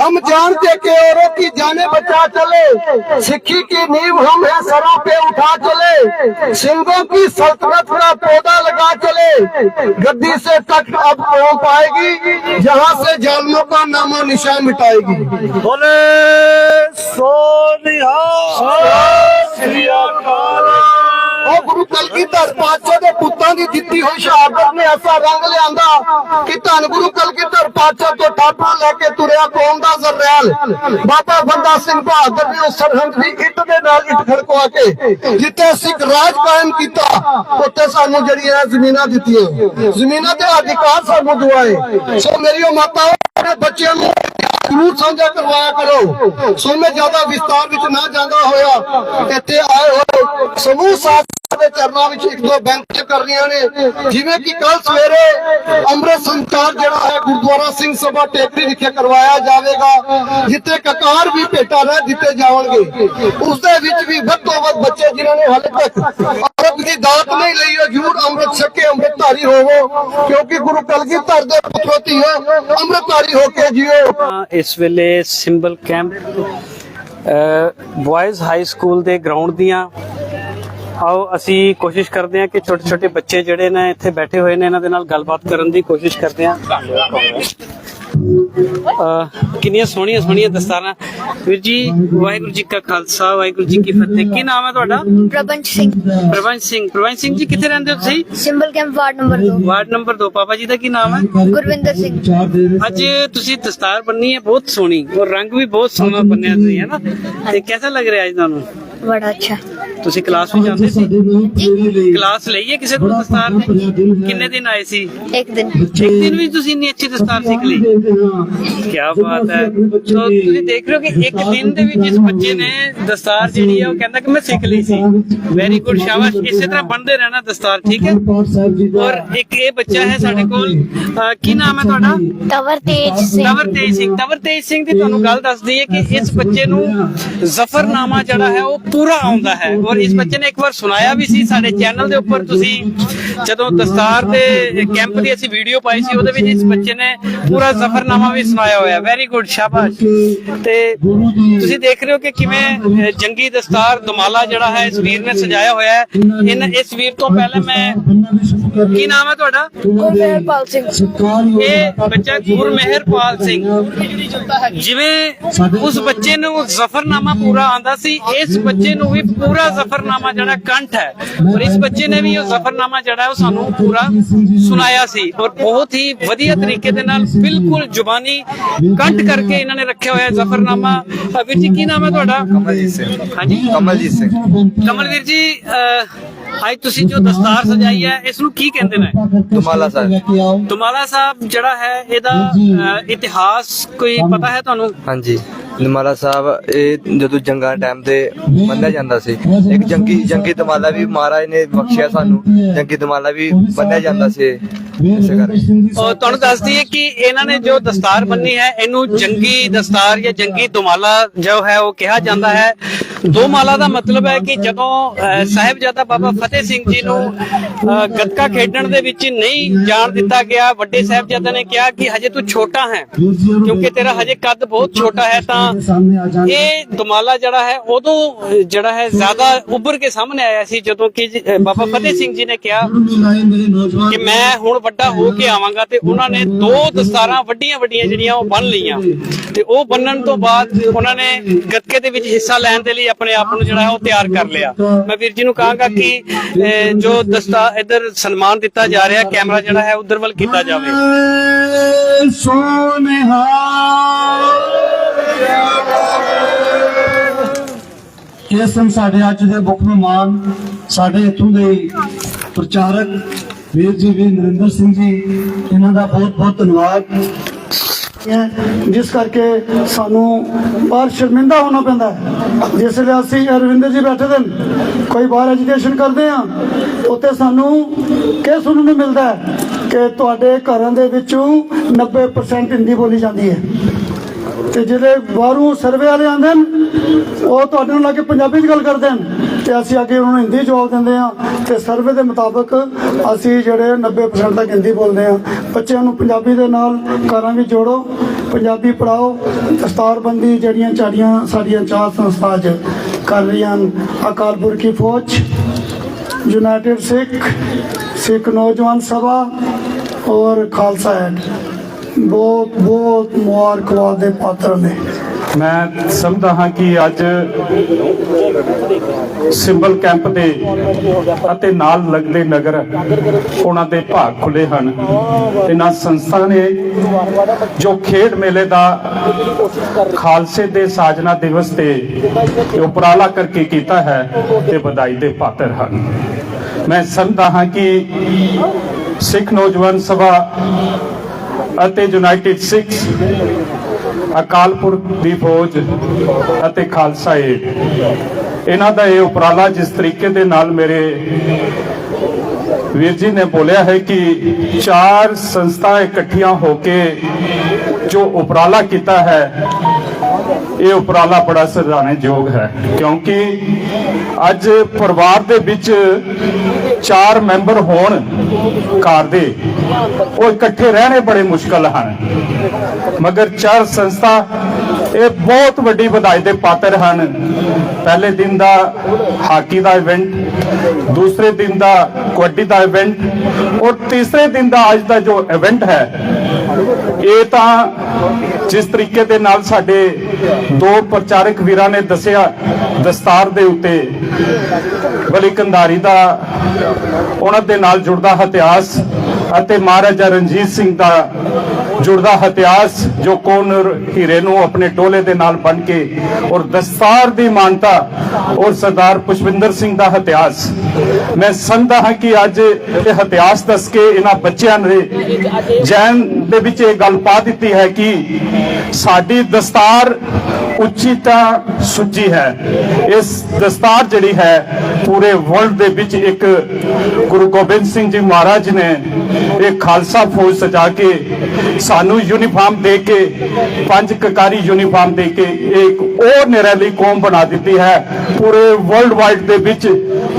हम जान देखे औरों की जाने बचा चले। सिक्खी की नींव हम है, सरों पे उठा चले। सिंगों की सल्तनत का पौधा लगा चले। गद्दी से तक अब हो पाएगी, जहाँ से जालमों का नामो निशान मिटाएगी। बोले, सो ਨਿਹਾਲ ਸ੍ਰੀ ਅਕਾਲ। ਉਹ ਗੁਰੂ ਕਲਗੀਧਰ ਪਾਤਸ਼ਾਹ ਦੇ ਪੁੱਤਾਂ ਦੀ ਦਿੱਤੀ ਹੋਈ ਸ਼ਹਾਦਤ ਨੇ ਐਸਾ ਰੰਗ ਲਿਆਂਦਾ ਕਿ ਧੰਨ ਗੁਰੂ ਕਲਗੀਧਰ ਪਾਤਸ਼ਾਹ ਤੋਂ ਠਾਠਾ ਲੈ ਕੇ ਤੁਰਿਆ ਕੌਮ ਦਾ ਜ਼ਰਨੈਲ ਬਾਬਾ ਬੰਦਾ ਸਿੰਘ ਬਹਾਦਰ ਨੇ ਉਸ ਸਰਹੰਦ ਦੀ ਇੱਟ ਦੇ ਨਾਲ ਇੱਟ ਖੜਕਵਾ ਕੇ ਜਿੱਥੇ ਸਿੱਖ ਰਾਜ ਕਾਇਮ ਕੀਤਾ, ਉੱਥੇ ਸਾਨੂੰ ਜਿਹੜੀਆਂ ਜ਼ਮੀਨਾਂ ਦਿੱਤੀਆਂ। ਜ਼ਮੀਨਾਂ ਤੇ ਅਧਿਕਾਰ ਸਾਨੂੰ ਦੁਆਏ ਸੋ ਮੇਰੀ ਉਹ ਮਾਤਾ ਆਪਣੇ ਬੱਚਿਆਂ ਨੂੰ ਜ਼ਰੂਰ ਸਾਂਝਾ ਕਰਵਾਇਆ ਕਰੋ। ਸੋ ਮੈਂ ਜ਼ਿਆਦਾ ਵਿਸਤਾਰ ਵਿੱਚ ਨਾ ਜਾਂਦਾ ਹੋਇਆ, ਇੱਥੇ ਆਏ ਹੋਏ ਸਮੂਹ ਸਾਥ ਦੇ ਚਰਨਾਂ ਵਿੱਚ ਇੱਕ ਦੋ ਬੇਨਤੀ ਕਰਨੀਆਂ ਨੇ। ਜਿਵੇਂ ਕਿ ਕੱਲ ਸਵੇਰੇ ਅੰਮ੍ਰਿਤ ਸੰਚਾਰ ਜਿਹੜਾ ਹੈ, ਗੁਰਦੁਆਰਾ ਸਿੰਘ ਸਭਾ ਟੇਕਰੀ ਵਿਖੇ ਕਰਵਾਇਆ ਜਾਵੇਗਾ, ਜਿੱਥੇ ਕਕਾਰ ਵੀ ਭੇਟਾ ਰਹਿ ਦਿੱਤੇ ਜਾਣਗੇ ਉਸ ਦੇ ਵਿੱਚ ਵੀ ਵੱਧ ਤੋਂ ਵੱਧ ਬੱਚੇ ਜਿਨ੍ਹਾਂ ਨੇ ਹਾਲੇ ਤੱਕ ਅੰਮ੍ਰਿਤ ਦੀ ਦਾਤ ਨਹੀਂ ਲਈ ਉਹ ਜ਼ਰੂਰ ਅੰਮ੍ਰਿਤ ਛਕੇ ਅੰਮ੍ਰਿਤਧਾਰੀ ਹੋਵੋ, ਕਿਉਂਕਿ ਗੁਰੂ ਕਲਗੀਧਰ ਦੇ ਪੁੱਤਰੋ ਧੀਓ ਅੰਮ੍ਰਿਤਧਾਰੀ ਹੋ ਕੇ ਜਿਓ। ਇਸ ਵੇਲੇ Simbal Camp Boys High School ਦੇ ਗਰਾਊਂਡ ਦੀਆਂ। ਆਓ, ਅਸੀਂ ਕੋਸ਼ਿਸ਼ ਕਰਦੇ ਹਾਂ ਕਿ ਛੋਟੇ ਛੋਟੇ ਬੱਚੇ ਜਿਹੜੇ ਨੇ ਇੱਥੇ ਬੈਠੇ ਹੋਏ ਨੇ, ਇਹਨਾਂ ਦੇ ਨਾਲ ਗੱਲਬਾਤ ਕਰਨ ਦੀ ਕੋਸ਼ਿਸ਼ ਕਰਦੇ ਹਾਂ। ਕਿੰਨੀਆਂ ਸੋਹਣੀਆਂ ਸੋਹਣੀਆਂ ਦਸਤਾਰਾਂ। ਵੀਰ ਜੀ ਵਾਹਿਗੁਰੂ ਜੀ ਕਾ ਖਾਲਸਾ ਵਾਹਿਗੁਰੂ ਜੀ ਕੀ ਫਤਿਹ। ਕੀ ਨਾਮ ਹੈ ਤੁਹਾਡਾ? ਪ੍ਰਬੰਧ ਸਿੰਘ। ਪ੍ਰਵੰਸ਼ ਸਿੰਘ। ਪ੍ਰਵੰਸ਼ ਸਿੰਘ ਜੀ ਕਿੱਥੇ ਰਹਿੰਦੇ ਹੋ ਤੁਸੀਂ? Simbal Camp ward number 2 ward number 2 ਪਾਪਾ ਜੀ ਦਾ ਕੀ ਨਾਮ ਹੈ? ਗੁਰਵਿੰਦਰ ਸਿੰਘ। ਅੱਜ ਤੁਸੀਂ ਦਸਤਾਰ ਬੰਨੀ ਹੈ ਬਹੁਤ ਸੋਹਣੀ। ਔਰ ਰੰਗ ਵੀ ਬਹੁਤ ਸੋਹਣਾ ਬੰਨਿਆ ਤੁਸੀਂ ਹੈ ਨਾ? ਤੇ ਕਿਹਦਾ ਲੱਗ ਰਿਹਾ ਅੱਜ ਤੁਹਾਨੂੰ? ਬੜਾ ਅੱਛਾ। ਤੁਸੀਂ ਕਲਾਸ ਵਿੱਚ ਜਾਂਦੇ ਸੀ? ਕਲਾਸ ਲਈ ਹੈ ਕਿਸੇ ਤੋਂ ਦਸਤਾਰ? ਨੇ ਕਿੰਨੇ ਦਿਨ ਆਏ ਸੀ? ਇੱਕ ਦਿਨ। ਇੱਕ ਦਿਨ ਵਿੱਚ ਤੁਸੀਂ ਇੰਨੀ ਅੱਛੀ ਦਸਤਾਰ ਸਿੱਖ ਲਈ? ਕੀ ਬਾਤ ਹੈ। ਸੋ ਤੁਸੀਂ ਦੇਖ ਰਹੇ ਹੋ ਕਿ ਇੱਕ ਦਿਨ ਦੇ ਵਿੱਚ ਇਸ ਬੱਚੇ ਨੇ ਦਸਤਾਰ ਜਿਹੜੀ ਹੈ ਉਹ ਕਹਿੰਦਾ ਕਿ ਮੈਂ ਸਿੱਖ ਲਈ ਸੀ। ਵੈਰੀ ਗੁੱਡ ਸ਼ਾਬਾਸ਼। ਇਸੇ ਤਰ੍ਹਾਂ ਬਣਦੇ ਰਹਿਣਾ ਦਸਤਾਰ ਠੀਕ ਹੈ? ਔਰ ਇੱਕ ਇਹ ਬੱਚਾ ਹੈ ਸਾਡੇ ਕੋਲ। ਕੀ ਨਾਮ ਹੈ ਤੁਹਾਡਾ? ਤਵਰ ਤੇਜ ਸਿੰਘ। ਤਵਰਤੇਜ ਸਿੰਘ। ਤਵਰਤੇਜ ਸਿੰਘ ਦੀ ਤੁਹਾਨੂੰ ਗੱਲ ਦੱਸ ਦਈਏ ਕਿ ਇਸ ਬੱਚੇ ਨੂੰ ਜ਼ਫਰਨਾਮਾ ਜਿਹੜਾ ਹੈ ਉਹ ਪੂਰਾ ਆਉਂਦਾ ਹੈ। ਔਰ ਇਸ ਬੱਚੇ ਨੇ ਇੱਕ ਵਾਰ ਸੁਣਾਇਆ ਵੀ ਸੀ ਸਾਡੇ ਚੈਨਲ ਦੇ ਉੱਪਰ ਤੁਸੀਂ। ਜਦੋਂ ਦਸਤਾਰ ਦੇ ਕੈਂਪ ਦੀ ਅਸੀਂ ਵੀਡੀਓ ਪਾਈ ਸੀ, ਉਹਦੇ ਵਿੱਚ ਇਸ ਬੱਚੇ ਨੇ ਪੂਰਾ ਜ਼ਫਰਨਾਮਾ ਵੀ ਸੁਣਾਇਆ ਹੋਇਆ। ਵੈਰੀ ਗੁੱਡ ਸ਼ਾਬਾਸ਼। ਤੇ ਤੁਸੀਂ ਦੇਖ ਰਹੇ ਹੋ ਕਿ ਕਿਵੇਂ ਜੰਗੀ ਦਸਤਾਰ, ਦੁਮਾਲਾ ਜਿਹੜਾ ਹੈ, ਇਸ ਵੀਰ ਨੇ ਸਜਾਇਆ ਹੋਇਆ ਹੈ। ਇਸ ਵੀਰ ਤੋਂ ਪਹਿਲੇ ਮੈਂ ਕੀ ਨਾਮ ਹੈ ਤੁਹਾਡਾ? ਗੁਰਮੇਹਰਪਾਲ ਸਿੰਘ। ਇਹ ਬੱਚਾ ਗੁਰਮਹਿਰਪਾਲ ਸਿੰਘ। ਜਿਵੇਂ ਉਸ ਬੱਚੇ ਨੂੰ ਜ਼ਫਰਨਾਮਾ ਪੂਰਾ ਆਂਦਾ ਸੀ ਇਸ ਬੱਚੇ ਨੂੰ ਵੀ ਪੂਰਾ ਜ਼ਫਰਨਾਮਾ ਜਿਹੜਾ ਕੰਠ ਹੈ। ਔਰ ਇਸ ਬੱਚੇ ਨੇ ਵੀ ਉਹ ਜ਼ਫਰਨਾਮਾ ਜਿਹੜਾ ਉਹ ਸਾਨੂੰ ਪੂਰਾ ਸੁਣਾਇਆ ਸੀ। ਔਰ ਬਹੁਤ ਹੀ ਵਧੀਆ ਤਰੀਕੇ ਦੇ ਨਾਲ ਬਿਲਕੁਲ ਜ਼ੁਬਾਨੀ ਕੰਠ ਕਰਕੇ ਇਹਨਾਂ ਨੇ ਰੱਖਿਆ ਹੋਇਆ ਜ਼ਫਰਨਾਮਾ। ਵੀਰ ਜੀ ਕੀ ਨਾਮ ਹੈ ਤੁਹਾਡਾ? ਕਮਲਜੀਤ ਸਿੰਘ। ਹਾਂਜੀ। ਕਮਲਜੀਤ ਸਿੰਘ। ਕਮਲਵੀਰ ਜੀ ਅੱਜ ਤੁਸੀਂ ਜੋ ਦਸਤਾਰ ਸਜਾਈ ਹੈ ਇਸ ਨੂੰ ਕੀ ਕਹਿੰਦੇ ਨੇ? ਤੁਮਾਲਾ ਸਾਹਿਬ। ਦੁਮਾਲਾ ਸਾਹਿਬ ਜਿਹੜਾ ਹੈ ਇਹਦਾ ਇਤਿਹਾਸ ਕੋਈ ਪਤਾ ਹੈ ਤੁਹਾਨੂੰ? ਹਾਂਜੀ। ਦਮਾਲਾ ਸਾਹਿਬ ਇਹ ਜਦੋਂ ਜੰਗਾਂ ਟਾਈਮ ਤੇ ਬੰਨਿਆ ਜਾਂਦਾ ਸੀ ਇੱਕ ਜੰਗੀ ਜੰਗੀ ਦਮਾਲਾ ਵੀ ਮਹਾਰਾਜ ਨੇ ਬਖਸ਼ਿਆ ਸਾਨੂੰ ਜੰਗੀ ਦਮਾਲਾ ਵੀ ਬੰਨਿਆ ਜਾਂਦਾ ਸੀ ਇਸੇ ਕਰਕੇ। ਔਰ ਤੁਹਾਨੂੰ ਦੱਸ ਦਈਏ ਕਿ ਇਹਨਾਂ ਨੇ ਜੋ ਦਸਤਾਰ ਬੰਨੀ ਹੈ ਇਹਨੂੰ ਜੰਗੀ ਦਸਤਾਰ ਜਾਂ ਜੰਗੀ ਦੁਮਾਲਾ ਜੋ ਹੈ ਉਹ ਕਿਹਾ ਜਾਂਦਾ ਹੈ। ਦੋ ਮਾਲਾ ਦਾ ਮਤਲਬ ਹੈ ਕਿ ਜਦੋਂ ਸਾਹਿਬਜ਼ਾਦਾ ਬਾਬਾ ਫਤਿਹ ਸਿੰਘ ਜੀ ਨੂੰ ਗੱਤਕਾ ਖੇਡਣ ਦੇ ਵਿੱਚ ਨਹੀਂ ਜਾਣ ਦਿੱਤਾ ਗਿਆ, ਵੱਡੇ ਸਾਹਿਬਜ਼ਾਦੇ ਨੇ ਕਿਹਾ ਕਿ ਹਜੇ ਤੂੰ ਛੋਟਾ ਹੈ, ਕਿਉਂਕਿ ਤੇਰਾ ਹਜੇ ਕੱਦ ਬਹੁਤ ਛੋਟਾ ਹੈ, ਤਾਂ ਇਹ ਦੁਮਾਲਾ ਜਿਹੜਾ ਹੈ, ਉਦੋਂ ਜਿਹੜਾ ਹੈ, ਜ਼ਿਆਦਾ ਉੱਭਰ ਕੇ ਸਾਹਮਣੇ ਆਇਆ ਸੀ, ਜਦੋਂ ਕਿ ਬਾਬਾ ਫਤਿਹ ਸਿੰਘ ਜੀ ਨੇ ਕਿਹਾ ਕਿ ਮੈਂ ਹੁਣ ਵੱਡਾ ਹੋ ਕੇ ਆਵਾਂਗਾ ਤੇ ਉਹਨਾਂ ਨੇ ਦੋ ਦਸਤਾਰਾਂ ਵੱਡੀਆਂ ਵੱਡੀਆਂ ਜਿਹੜੀਆਂ ਉਹ ਬੰਨ ਲਈਆਂ। ਤੇ ਉਹ ਬੰਨਣ ਤੋਂ ਬਾਅਦ ਉਹਨਾਂ ਨੇ ਗੱਤਕੇ ਦੇ ਵਿੱਚ ਹਿੱਸਾ ਲੈਣ ਦੇ ਲਈ ਆਪਣੇ ਆਪ ਨੂੰ ਜਿਹੜਾ ਹੈ ਉਹ ਤਿਆਰ ਕਰ ਲਿਆ। ਮੈਂ ਵੀਰ ਜੀ ਨੂੰ ਕਹਾਂਗਾ ਕਿ ਜੋ ਦਸਤਾ ਇਧਰ ਸਨਮਾਨ ਦਿੱਤਾ ਜਾ ਰਿਹਾ, ਕੈਮਰਾ ਜਿਹੜਾ ਹੈ ਉਧਰ ਵੱਲ ਕੀਤਾ ਜਾਵੇ। ਸੋਨਿਹਾ ਇਹ ਸਨ ਸਾਡੇ ਅੱਜ ਦੇ ਮੁੱਖ ਮਹਿਮਾਨ, ਸਾਡੇ ਇੱਥੋਂ ਦੇ ਪ੍ਰਚਾਰਕ ਵੀਰ ਜੀ ਵੀ ਨਰਿੰਦਰ ਸਿੰਘ ਜੀ, ਇਹਨਾਂ ਦਾ ਬਹੁਤ ਬਹੁਤ ਧੰਨਵਾਦ। ਹੈ, ਜਿਸ ਕਰਕੇ ਸਾਨੂੰ ਬਾਹਰ ਸ਼ਰਮਿੰਦਾ ਹੋਣਾ ਪੈਂਦਾ ਜਿਸ ਲਈ ਅਸੀਂ ਅਰਵਿੰਦਰ ਜੀ ਬੈਠੇ ਦੇ ਕੋਈ ਬਾਹਰ ਐਜੂਕੇਸ਼ਨ ਕਰਦੇ ਆ ਉੱਥੇ ਸਾਨੂੰ ਕੀ ਸੁਣਨ ਨੂੰ ਮਿਲਦਾ ਕਿ ਤੁਹਾਡੇ ਘਰਾਂ ਦੇ ਵਿੱਚੋਂ 90% ਹਿੰਦੀ ਬੋਲੀ ਜਾਂਦੀ ਹੈ। ਤੇ ਜਿਹੜੇ ਬਾਹਰੋਂ ਸਰਵੇ ਵਾਲੇ ਆਉਂਦੇ ਨੇ ਉਹ ਤੁਹਾਡੇ ਨਾਲ ਲਾ ਕੇ ਪੰਜਾਬੀ 'ਚ ਗੱਲ ਕਰਦੇ ਨੇ ਤੇ ਅਸੀਂ ਅੱਗੇ ਉਹਨਾਂ ਨੂੰ ਹਿੰਦੀ ਜਵਾਬ ਦਿੰਦੇ ਆ ਤੇ ਸਰਵੇ ਦੇ ਮੁਤਾਬਕ ਅਸੀਂ ਜਿਹੜੇ 90% ਤੱਕ ਹਿੰਦੀ ਬੋਲਦੇ ਆ ਬੱਚਿਆਂ ਨੂੰ ਪੰਜਾਬੀ ਦੇ ਨਾਲ ਘਰਾਂ ਵਿੱਚ ਜੋੜੋ। ਪੰਜਾਬੀ ਪੜਾਓ ਦਸਤਾਰਬੰਦੀ ਜਿਹੜੀਆਂ ਚਾੜੀਆਂ ਸਾਡੀਆਂ ਚਾਰ ਸੰਸਥਾ 'ਚ ਕਰ ਰਹੀਆਂ ਹਨ। ਅਕਾਲ ਪੁਰਖ ਕੀ ਫੌਜ, ਯੂਨਾਈਟਿਡ ਸਿੱਖ ਸਿੱਖ ਨੌਜਵਾਨ ਸਭਾ ਔਰ ਖਾਲਸਾ ਐਡ। ਬਹੁਤ ਬਹੁਤ ਮੁਬਾਰਕਬਾਦ ਦੇ ਪਾਤਰ ਨੇ। ਮੈਂ ਸਮਝਦਾ ਹਾਂ ਕਿ ਅੱਜ ਸਿੰਬਲ ਕੈਂਪ ਦੇ ਅਤੇ ਨਾਲ ਲੱਗਦੇ ਨਗਰ ਉਹਨਾਂ ਦੇ ਭਾਗ ਖੁੱਲੇ ਹਨ। ਇਹਨਾਂ ਸੰਸਥਾ ਨੇ ਜੋ ਖੇਡ ਮੇਲੇ ਦਾ ਖਾਲਸੇ ਦੇ ਸਾਜਨਾ ਦਿਵਸ ਤੇ ਉਪਰਾਲਾ ਕਰਕੇ ਕੀਤਾ ਹੈ ਤੇ ਵਧਾਈ ਦੇ ਪਾਤਰ ਹਨ। ਮੈਂ ਸਮਝਦਾ ਹਾਂ ਕਿ ਸਿੱਖ ਨੌਜਵਾਨ ਸਭਾ ਅਤੇ ਯੂਨਾਈਟਿਡ ਸਿੱਖਸ ਅਕਾਲ ਪੁਰਖ ਦੀ ਫੌਜ ਅਤੇ ਖਾਲਸਾ ਏਡ ਇਹਨਾਂ ਦਾ ਇਹ ਉਪਰਾਲਾ ਜਿਸ ਤਰੀਕੇ ਦੇ ਨਾਲ ਮੇਰੇ ਵੀਰ ਜੀ ਨੇ ਬੋਲਿਆ ਹੈ ਕਿ ਚਾਰ ਸੰਸਥਾ ਇਕੱਠੀਆਂ ਹੋ ਕੇ ਜੋ ਉਪਰਾਲਾ ਕੀਤਾ ਹੈ, ਇਹ ਉਪਰਾਲਾ ਬੜਾ ਸਰਾਹਣਯੋਗ ਹੈ। ਕਿਉਂਕਿ ਅੱਜ ਪਰਿਵਾਰ ਦੇ ਵਿੱਚ ਚਾਰ ਮੈਂਬਰ ਹੋਣ ਘਰ ਦੇ, ਉਹ ਇਕੱਠੇ ਰਹਿਣੇ ਬੜੇ ਮੁਸ਼ਕਲ ਹਨ। ਮਗਰ ਚਾਰ ਸੰਸਥਾ ਇਹ ਬਹੁਤ ਵੱਡੀ ਵਧਾਈ ਦੇ ਪਾਤਰ ਹਨ। ਪਹਿਲੇ ਦਿਨ ਦਾ ਹਾਕੀ ਦਾ ਇਵੈਂਟ ਦੂਸਰੇ ਦਿਨ ਦਾ ਕਬੱਡੀ ਦਾ ਇਵੈਂਟ ਔਰ ਤੀਸਰੇ ਦਿਨ ਦਾ ਅੱਜ ਦਾ ਜੋ ਇਵੈਂਟ ਹੈ, ਇਹ ਤਾਂ ਜਿਸ ਤਰੀਕੇ ਦੇ ਨਾਲ ਸਾਡੇ ਦੋ ਪ੍ਰਚਾਰਕ ਵੀਰਾਂ ਨੇ ਦੱਸਿਆ ਦਸਤਾਰ ਦੇ ਉੱਤੇ ਬਲੀ ਕੰਧਾਰੀ ਦਾ ਉਹਨਾਂ ਦੇ ਨਾਲ ਜੁੜਦਾ ਇਤਿਹਾਸ ਅਤੇ ਮਹਾਰਾਜਾ ਰਣਜੀਤ ਸਿੰਘ ਦਾ ਜੁੜਦਾ ਇਤਿਹਾਸ, ਜੋ ਕੋਨਰ ਹੀਰੇ ਨੂੰ ਆਪਣੇ ਟੋਲੇ ਦੇ ਨਾਲ ਬਣ ਕੇ ਔਰ ਦਸਤਾਰ ਦੀ ਮਾਨਤਾ ਔਰ ਸਰਦਾਰ ਪੁਸ਼ਪਿੰਦਰ ਸਿੰਘ ਦਾ ਇਤਿਹਾਸ। ਮੈਂ ਸਮਝਦਾ ਹਾਂ ਕਿ ਅੱਜ ਇਹ ਇਤਿਹਾਸ ਦੱਸ ਕੇ ਇਹਨਾਂ ਬੱਚਿਆਂ ਨੇ ਜੈਨ ਦੇ ਵਿੱਚ ਇਹ ਗੱਲ ਪਾ ਦਿੱਤੀ ਹੈ ਕਿ ਸਾਡੀ ਦਸਤਾਰ ਉੱਚੀ ਤਾਂ ਸੁੱਚੀ ਹੈ। ਇਸ ਦਸਤਾਰ ਜਿਹੜੀ ਹੈ, ਪੂਰੇ ਵਰਲਡ ਦੇ ਵਿੱਚ ਇੱਕ ਗੁਰੂ ਗੋਬਿੰਦ ਸਿੰਘ ਜੀ ਮਹਾਰਾਜ ਨੇ ਇਹ ਖਾਲਸਾ ਫੌਜ ਸਜਾ ਕੇ ਸਾਨੂੰ ਯੂਨੀਫਾਰਮ ਦੇ ਕੇ, ਪੰਜ ਕਕਾਰੀ ਯੂਨੀਫਾਰਮ ਦੇ ਕੇ, ਇੱਕ ਉਹ ਨਿਰਾਲੀ ਕੌਮ ਬਣਾ ਦਿੱਤੀ ਹੈ। ਪੂਰੇ ਵਰਲਡ ਵਾਈਡ ਦੇ ਵਿੱਚ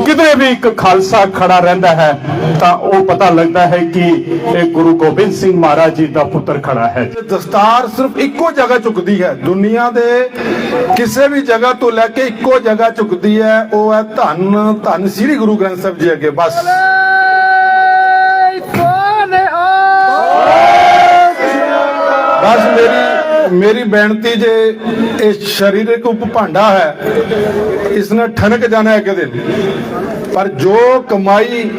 ਕਿਧਰੇ ਵੀ ਇੱਕ ਖਾਲਸਾ ਖੜਾ ਰਹਿੰਦਾ ਹੈ, ਤਾਂ ਉਹ ਪਤਾ ਲੱਗਦਾ ਹੈ ਕਿ ਇਹ ਗੁਰੂ ਗੋਬਿੰਦ ਸਿੰਘ ਮਹਾਰਾਜ ਜੀ ਦਾ ਪੁੱਤਰ ਖੜਾ ਹੈ। ਦਸਤਾਰ ਸਿਰਫ ਇੱਕੋ ਜਗ੍ਹਾ ਝੁਕਦੀ ਹੈ। ਦੁਨੀਆ ਦੇ ਕਿਸੇ ਵੀ ਜਗ੍ਹਾ ਤੋਂ ਲੈ ਕੇ ਇੱਕੋ ਜਗ੍ਹਾ ਝੁਕਦੀ ਹੈ। ਉਹ ਹੈ ਧੰਨ ਧੰਨ ਸ੍ਰੀ ਗੁਰੂ ਗ੍ਰੰਥ ਸਾਹਿਬ ਜੀ ਅੱਗੇ। ਬਸ। as मेरी ਮੇਰੀ ਬੇਨਤੀ ਜੇ ਇਹ ਸਰੀਰਕ ਉਪਭਾਂਡਾ ਹੈ ਇਸ ਨੇ ਠਨਕ ਜਾਣਾ ਹੈ ਕਿਤੇ ਪਰ ਜੋ ਕਮਾਈ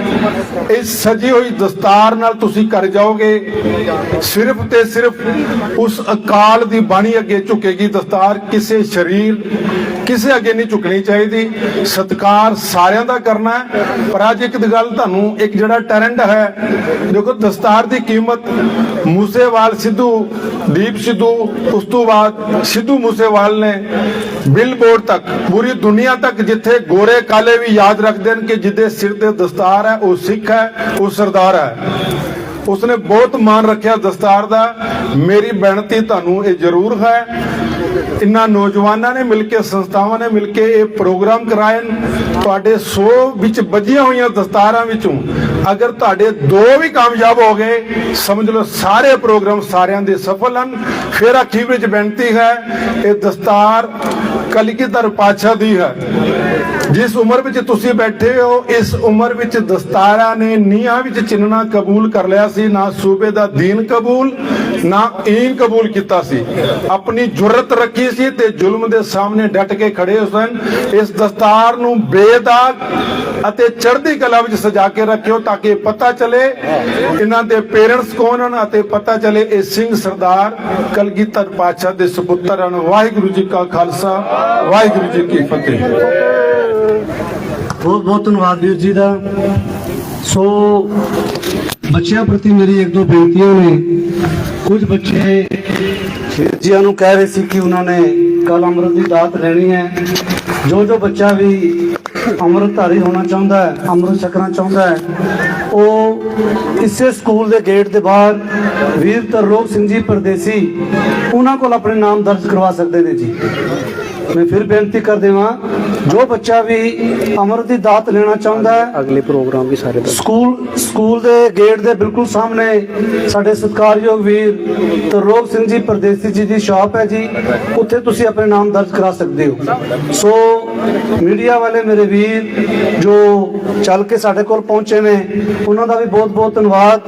ਇਸ ਸਜੀ ਹੋਈ ਦਸਤਾਰ ਨਾਲ ਤੁਸੀਂ ਕਰ ਜਾਓਗੇ, ਸਿਰਫ ਤੇ ਸਿਰਫ ਉਸ ਅਕਾਲ ਦੀ ਬਾਣੀ ਅੱਗੇ ਝੁਕੇਗੀ ਦਸਤਾਰ, ਕਿਸੇ ਸਰੀਰ ਕਿਸੇ ਅੱਗੇ ਨਹੀਂ ਝੁਕਣੀ ਚਾਹੀਦੀ। ਸਤਕਾਰ ਸਾਰਿਆਂ ਦਾ ਕਰਨਾ ਪਰ ਅੱਜ ਇੱਕ ਗੱਲ ਤੁਹਾਨੂੰ, ਇੱਕ ਜਿਹੜਾ ਟੈਲੈਂਟ ਹੈ, ਦੇਖੋ ਦਸਤਾਰ ਦੀ ਕੀਮਤ ਮੂਸੇਵਾਲ ਸਿੱਧੂ, ਦੀਪ ਸਿੱਧੂ ਉਸ ਤੋਂ ਬਾਅਦ ਸਿੱਧੂ ਮੂਸੇਵਾਲ ਨੇ ਬਿਲਬੋਰਡ ਤੱਕ, ਪੂਰੀ ਦੁਨੀਆ ਤੱਕ ਜਿੱਥੇ ਗੋਰੇ ਕਾਲੇ ਵੀ ਯਾਦ ਰੱਖਦੇ ਨੇ ਕਿ ਜਿਹਦੇ ਸਿਰ ਤੇ ਦਸਤਾਰ ਹੈ, ਉਹ ਸਿੱਖ ਹੈ, ਉਹ ਸਰਦਾਰ ਹੈ। ਉਸਨੇ ਬਹੁਤ ਮਾਣ ਰੱਖਿਆ ਦਸਤਾਰ ਦਾ। ਮੇਰੀ ਬੇਨਤੀ ਤੁਹਾਨੂੰ, ਇਹ ਜ਼ਰੂਰ ਹੈ ਇਨ੍ਹਾਂ ਨੌਜਵਾਨਾਂ ਨੇ ਮਿਲ ਕੇ, ਸੰਸਥਾਵਾਂ ਨੇ ਮਿਲ ਕੇ ਇਹ ਪ੍ਰੋਗਰਾਮ ਕਰਾਏ ਤੁਹਾਡੇ 100 ਵਿੱਚ ਵੱਜੀਆਂ ਹੋਈਆਂ ਦਸਤਾਰਾਂ ਵਿੱਚੋਂ ਅਗਰ ਤੁਹਾਡੇ ਦੋ ਵੀ ਕਾਮਯਾਬ ਹੋ ਗਏ, ਸਮਝ ਲਓ ਸਾਰੇ ਪ੍ਰੋਗਰਾਮ ਸਾਰਿਆਂ ਦੇ ਸਫਲ ਹਨ। ਫਿਰ ਅਖੀਰ ਵਿੱਚ ਬੇਨਤੀ ਹੈ, ਇਹ ਦਸਤਾਰ ਕਲਗੀਧਰ ਪਾਤਸ਼ਾਹ ਦੀ ਹੈ। ਜਿਸ ਉਮਰ ਵਿੱਚ ਤੁਸੀਂ ਬੈਠੇ ਹੋ, ਇਸ ਉਮਰ ਵਿੱਚ ਦਸਤਾਰਾਂ ਨੇ ਨੀਹਾਂ ਵਿੱਚ ਚਿੰਨਣਾ ਕਬੂਲ ਕਰ ਲਿਆ ਸੀ, ਨਾ ਸੂਬੇ ਦਾ ਦੀਨ ਕਬੂਲ, ਨਾ ਈਨ ਕਬੂਲ ਕੀਤਾ ਸੀ। ਆਪਣੀ ਜੁਰਤ ਰੱਖੀ ਸੀ ਤੇ ਜ਼ੁਲਮ ਦੇ ਸਾਹਮਣੇ ਡਟ ਕੇ ਖੜੇ ਸਨ। ਇਸ ਦਸਤਾਰ ਨੂੰ ਬੇਦਾਗ ਅਤੇ ਚੜ੍ਹਦੀ ਕਲਾ ਵਿੱਚ ਸਜਾ ਕੇ ਰੱਖਿਓ ਤਾਂ ਕਿ ਪਤਾ ਚਲੇ ਇਹਨਾਂ ਦੇ ਪੇਰੈਂਟਸ ਕੌਣ ਹਨ ਅਤੇ ਪਤਾ ਚਲੇ ਇਹ ਸਿੰਘ ਸਰਦਾਰ ਕਲਗੀਧਰ ਪਾਤਸ਼ਾਹ ਦੇ ਸੁਪੁੱਤਰ ਹਨ। ਵਾਹਿਗੁਰੂ ਜੀ ਕਾ ਖਾਲਸਾ, ਵਾਹਿਗੁਰੂ ਜੀ ਕੀ ਫਤਿਹ। ਬਹੁਤ ਬਹੁਤ ਧੰਨਵਾਦ ਵੀਰ ਜੀ ਦਾ। ਸੋ ਬੱਚਿਆਂ ਪ੍ਰਤੀ ਮੇਰੀ ਇੱਕ ਦੋ ਬੇਨਤੀਆਂ ਨੇ। ਕੁਝ ਬੱਚੇ ਜੀਆਂ ਨੂੰ ਕਹਿ ਰਹੇ ਸੀ ਕਿ ਉਹਨਾਂ ਨੇ ਕੱਲ ਅੰਮ੍ਰਿਤ ਦੀ ਦਾਤ ਲੈਣੀ ਹੈ। ਜੋ ਜੋ ਬੱਚਾ ਵੀ ਅੰਮ੍ਰਿਤਧਾਰੀ ਹੋਣਾ ਚਾਹੁੰਦਾ ਹੈ, ਅੰਮ੍ਰਿਤ ਛਕਣਾ ਚਾਹੁੰਦਾ ਹੈ, ਉਹ ਇਸੇ ਸਕੂਲ ਦੇ ਗੇਟ ਦੇ ਬਾਹਰ ਵੀਰ ਤਰਲੋਕ ਸਿੰਘ ਜੀ ਪਰਦੇਸੀ, ਉਹਨਾਂ ਕੋਲ ਆਪਣੇ ਨਾਮ ਦਰਜ ਕਰਵਾ ਸਕਦੇ ਨੇ ਜੀ। ਮੈਂ ਫਿਰ ਬੇਨਤੀ ਕਰ ਦੇਵਾਂ ਜੋ ਬੱਚਾ ਵੀ ਅਮਰ ਦੀ ਦਾਤ ਲੈਣਾ ਚਾਹੁੰਦਾ ਹੈ ਅਗਲੇ ਪ੍ਰੋਗਰਾਮ ਵੀ ਸਾਰੇ। ਸਕੂਲ ਸਕੂਲ ਦੇ ਗੇਟ ਦੇ ਬਿਲਕੁਲ ਸਾਹਮਣੇ ਸਾਡੇ ਸਤਿਕਾਰਯੋਗ ਵੀਰ ਤਰਲੋਕ ਸਿੰਘ ਜੀ ਪਰਦੇਸੀ ਜੀ ਦੀ ਸ਼ਾਪ ਹੈ ਜੀ। ਉੱਥੇ ਤੁਸੀਂ ਆਪਣੇ ਨਾਮ ਦਰਜ ਕਰਾ ਸਕਦੇ ਹੋ। ਸੋ ਮੀਡੀਆ ਵਾਲੇ ਮੇਰੇ ਵੀਰ ਜੋ ਚੱਲ ਕੇ ਸਾਡੇ ਕੋਲ ਪਹੁੰਚੇ ਨੇ ਉਹਨਾਂ ਦਾ ਵੀ ਬਹੁਤ ਬਹੁਤ ਧੰਨਵਾਦ।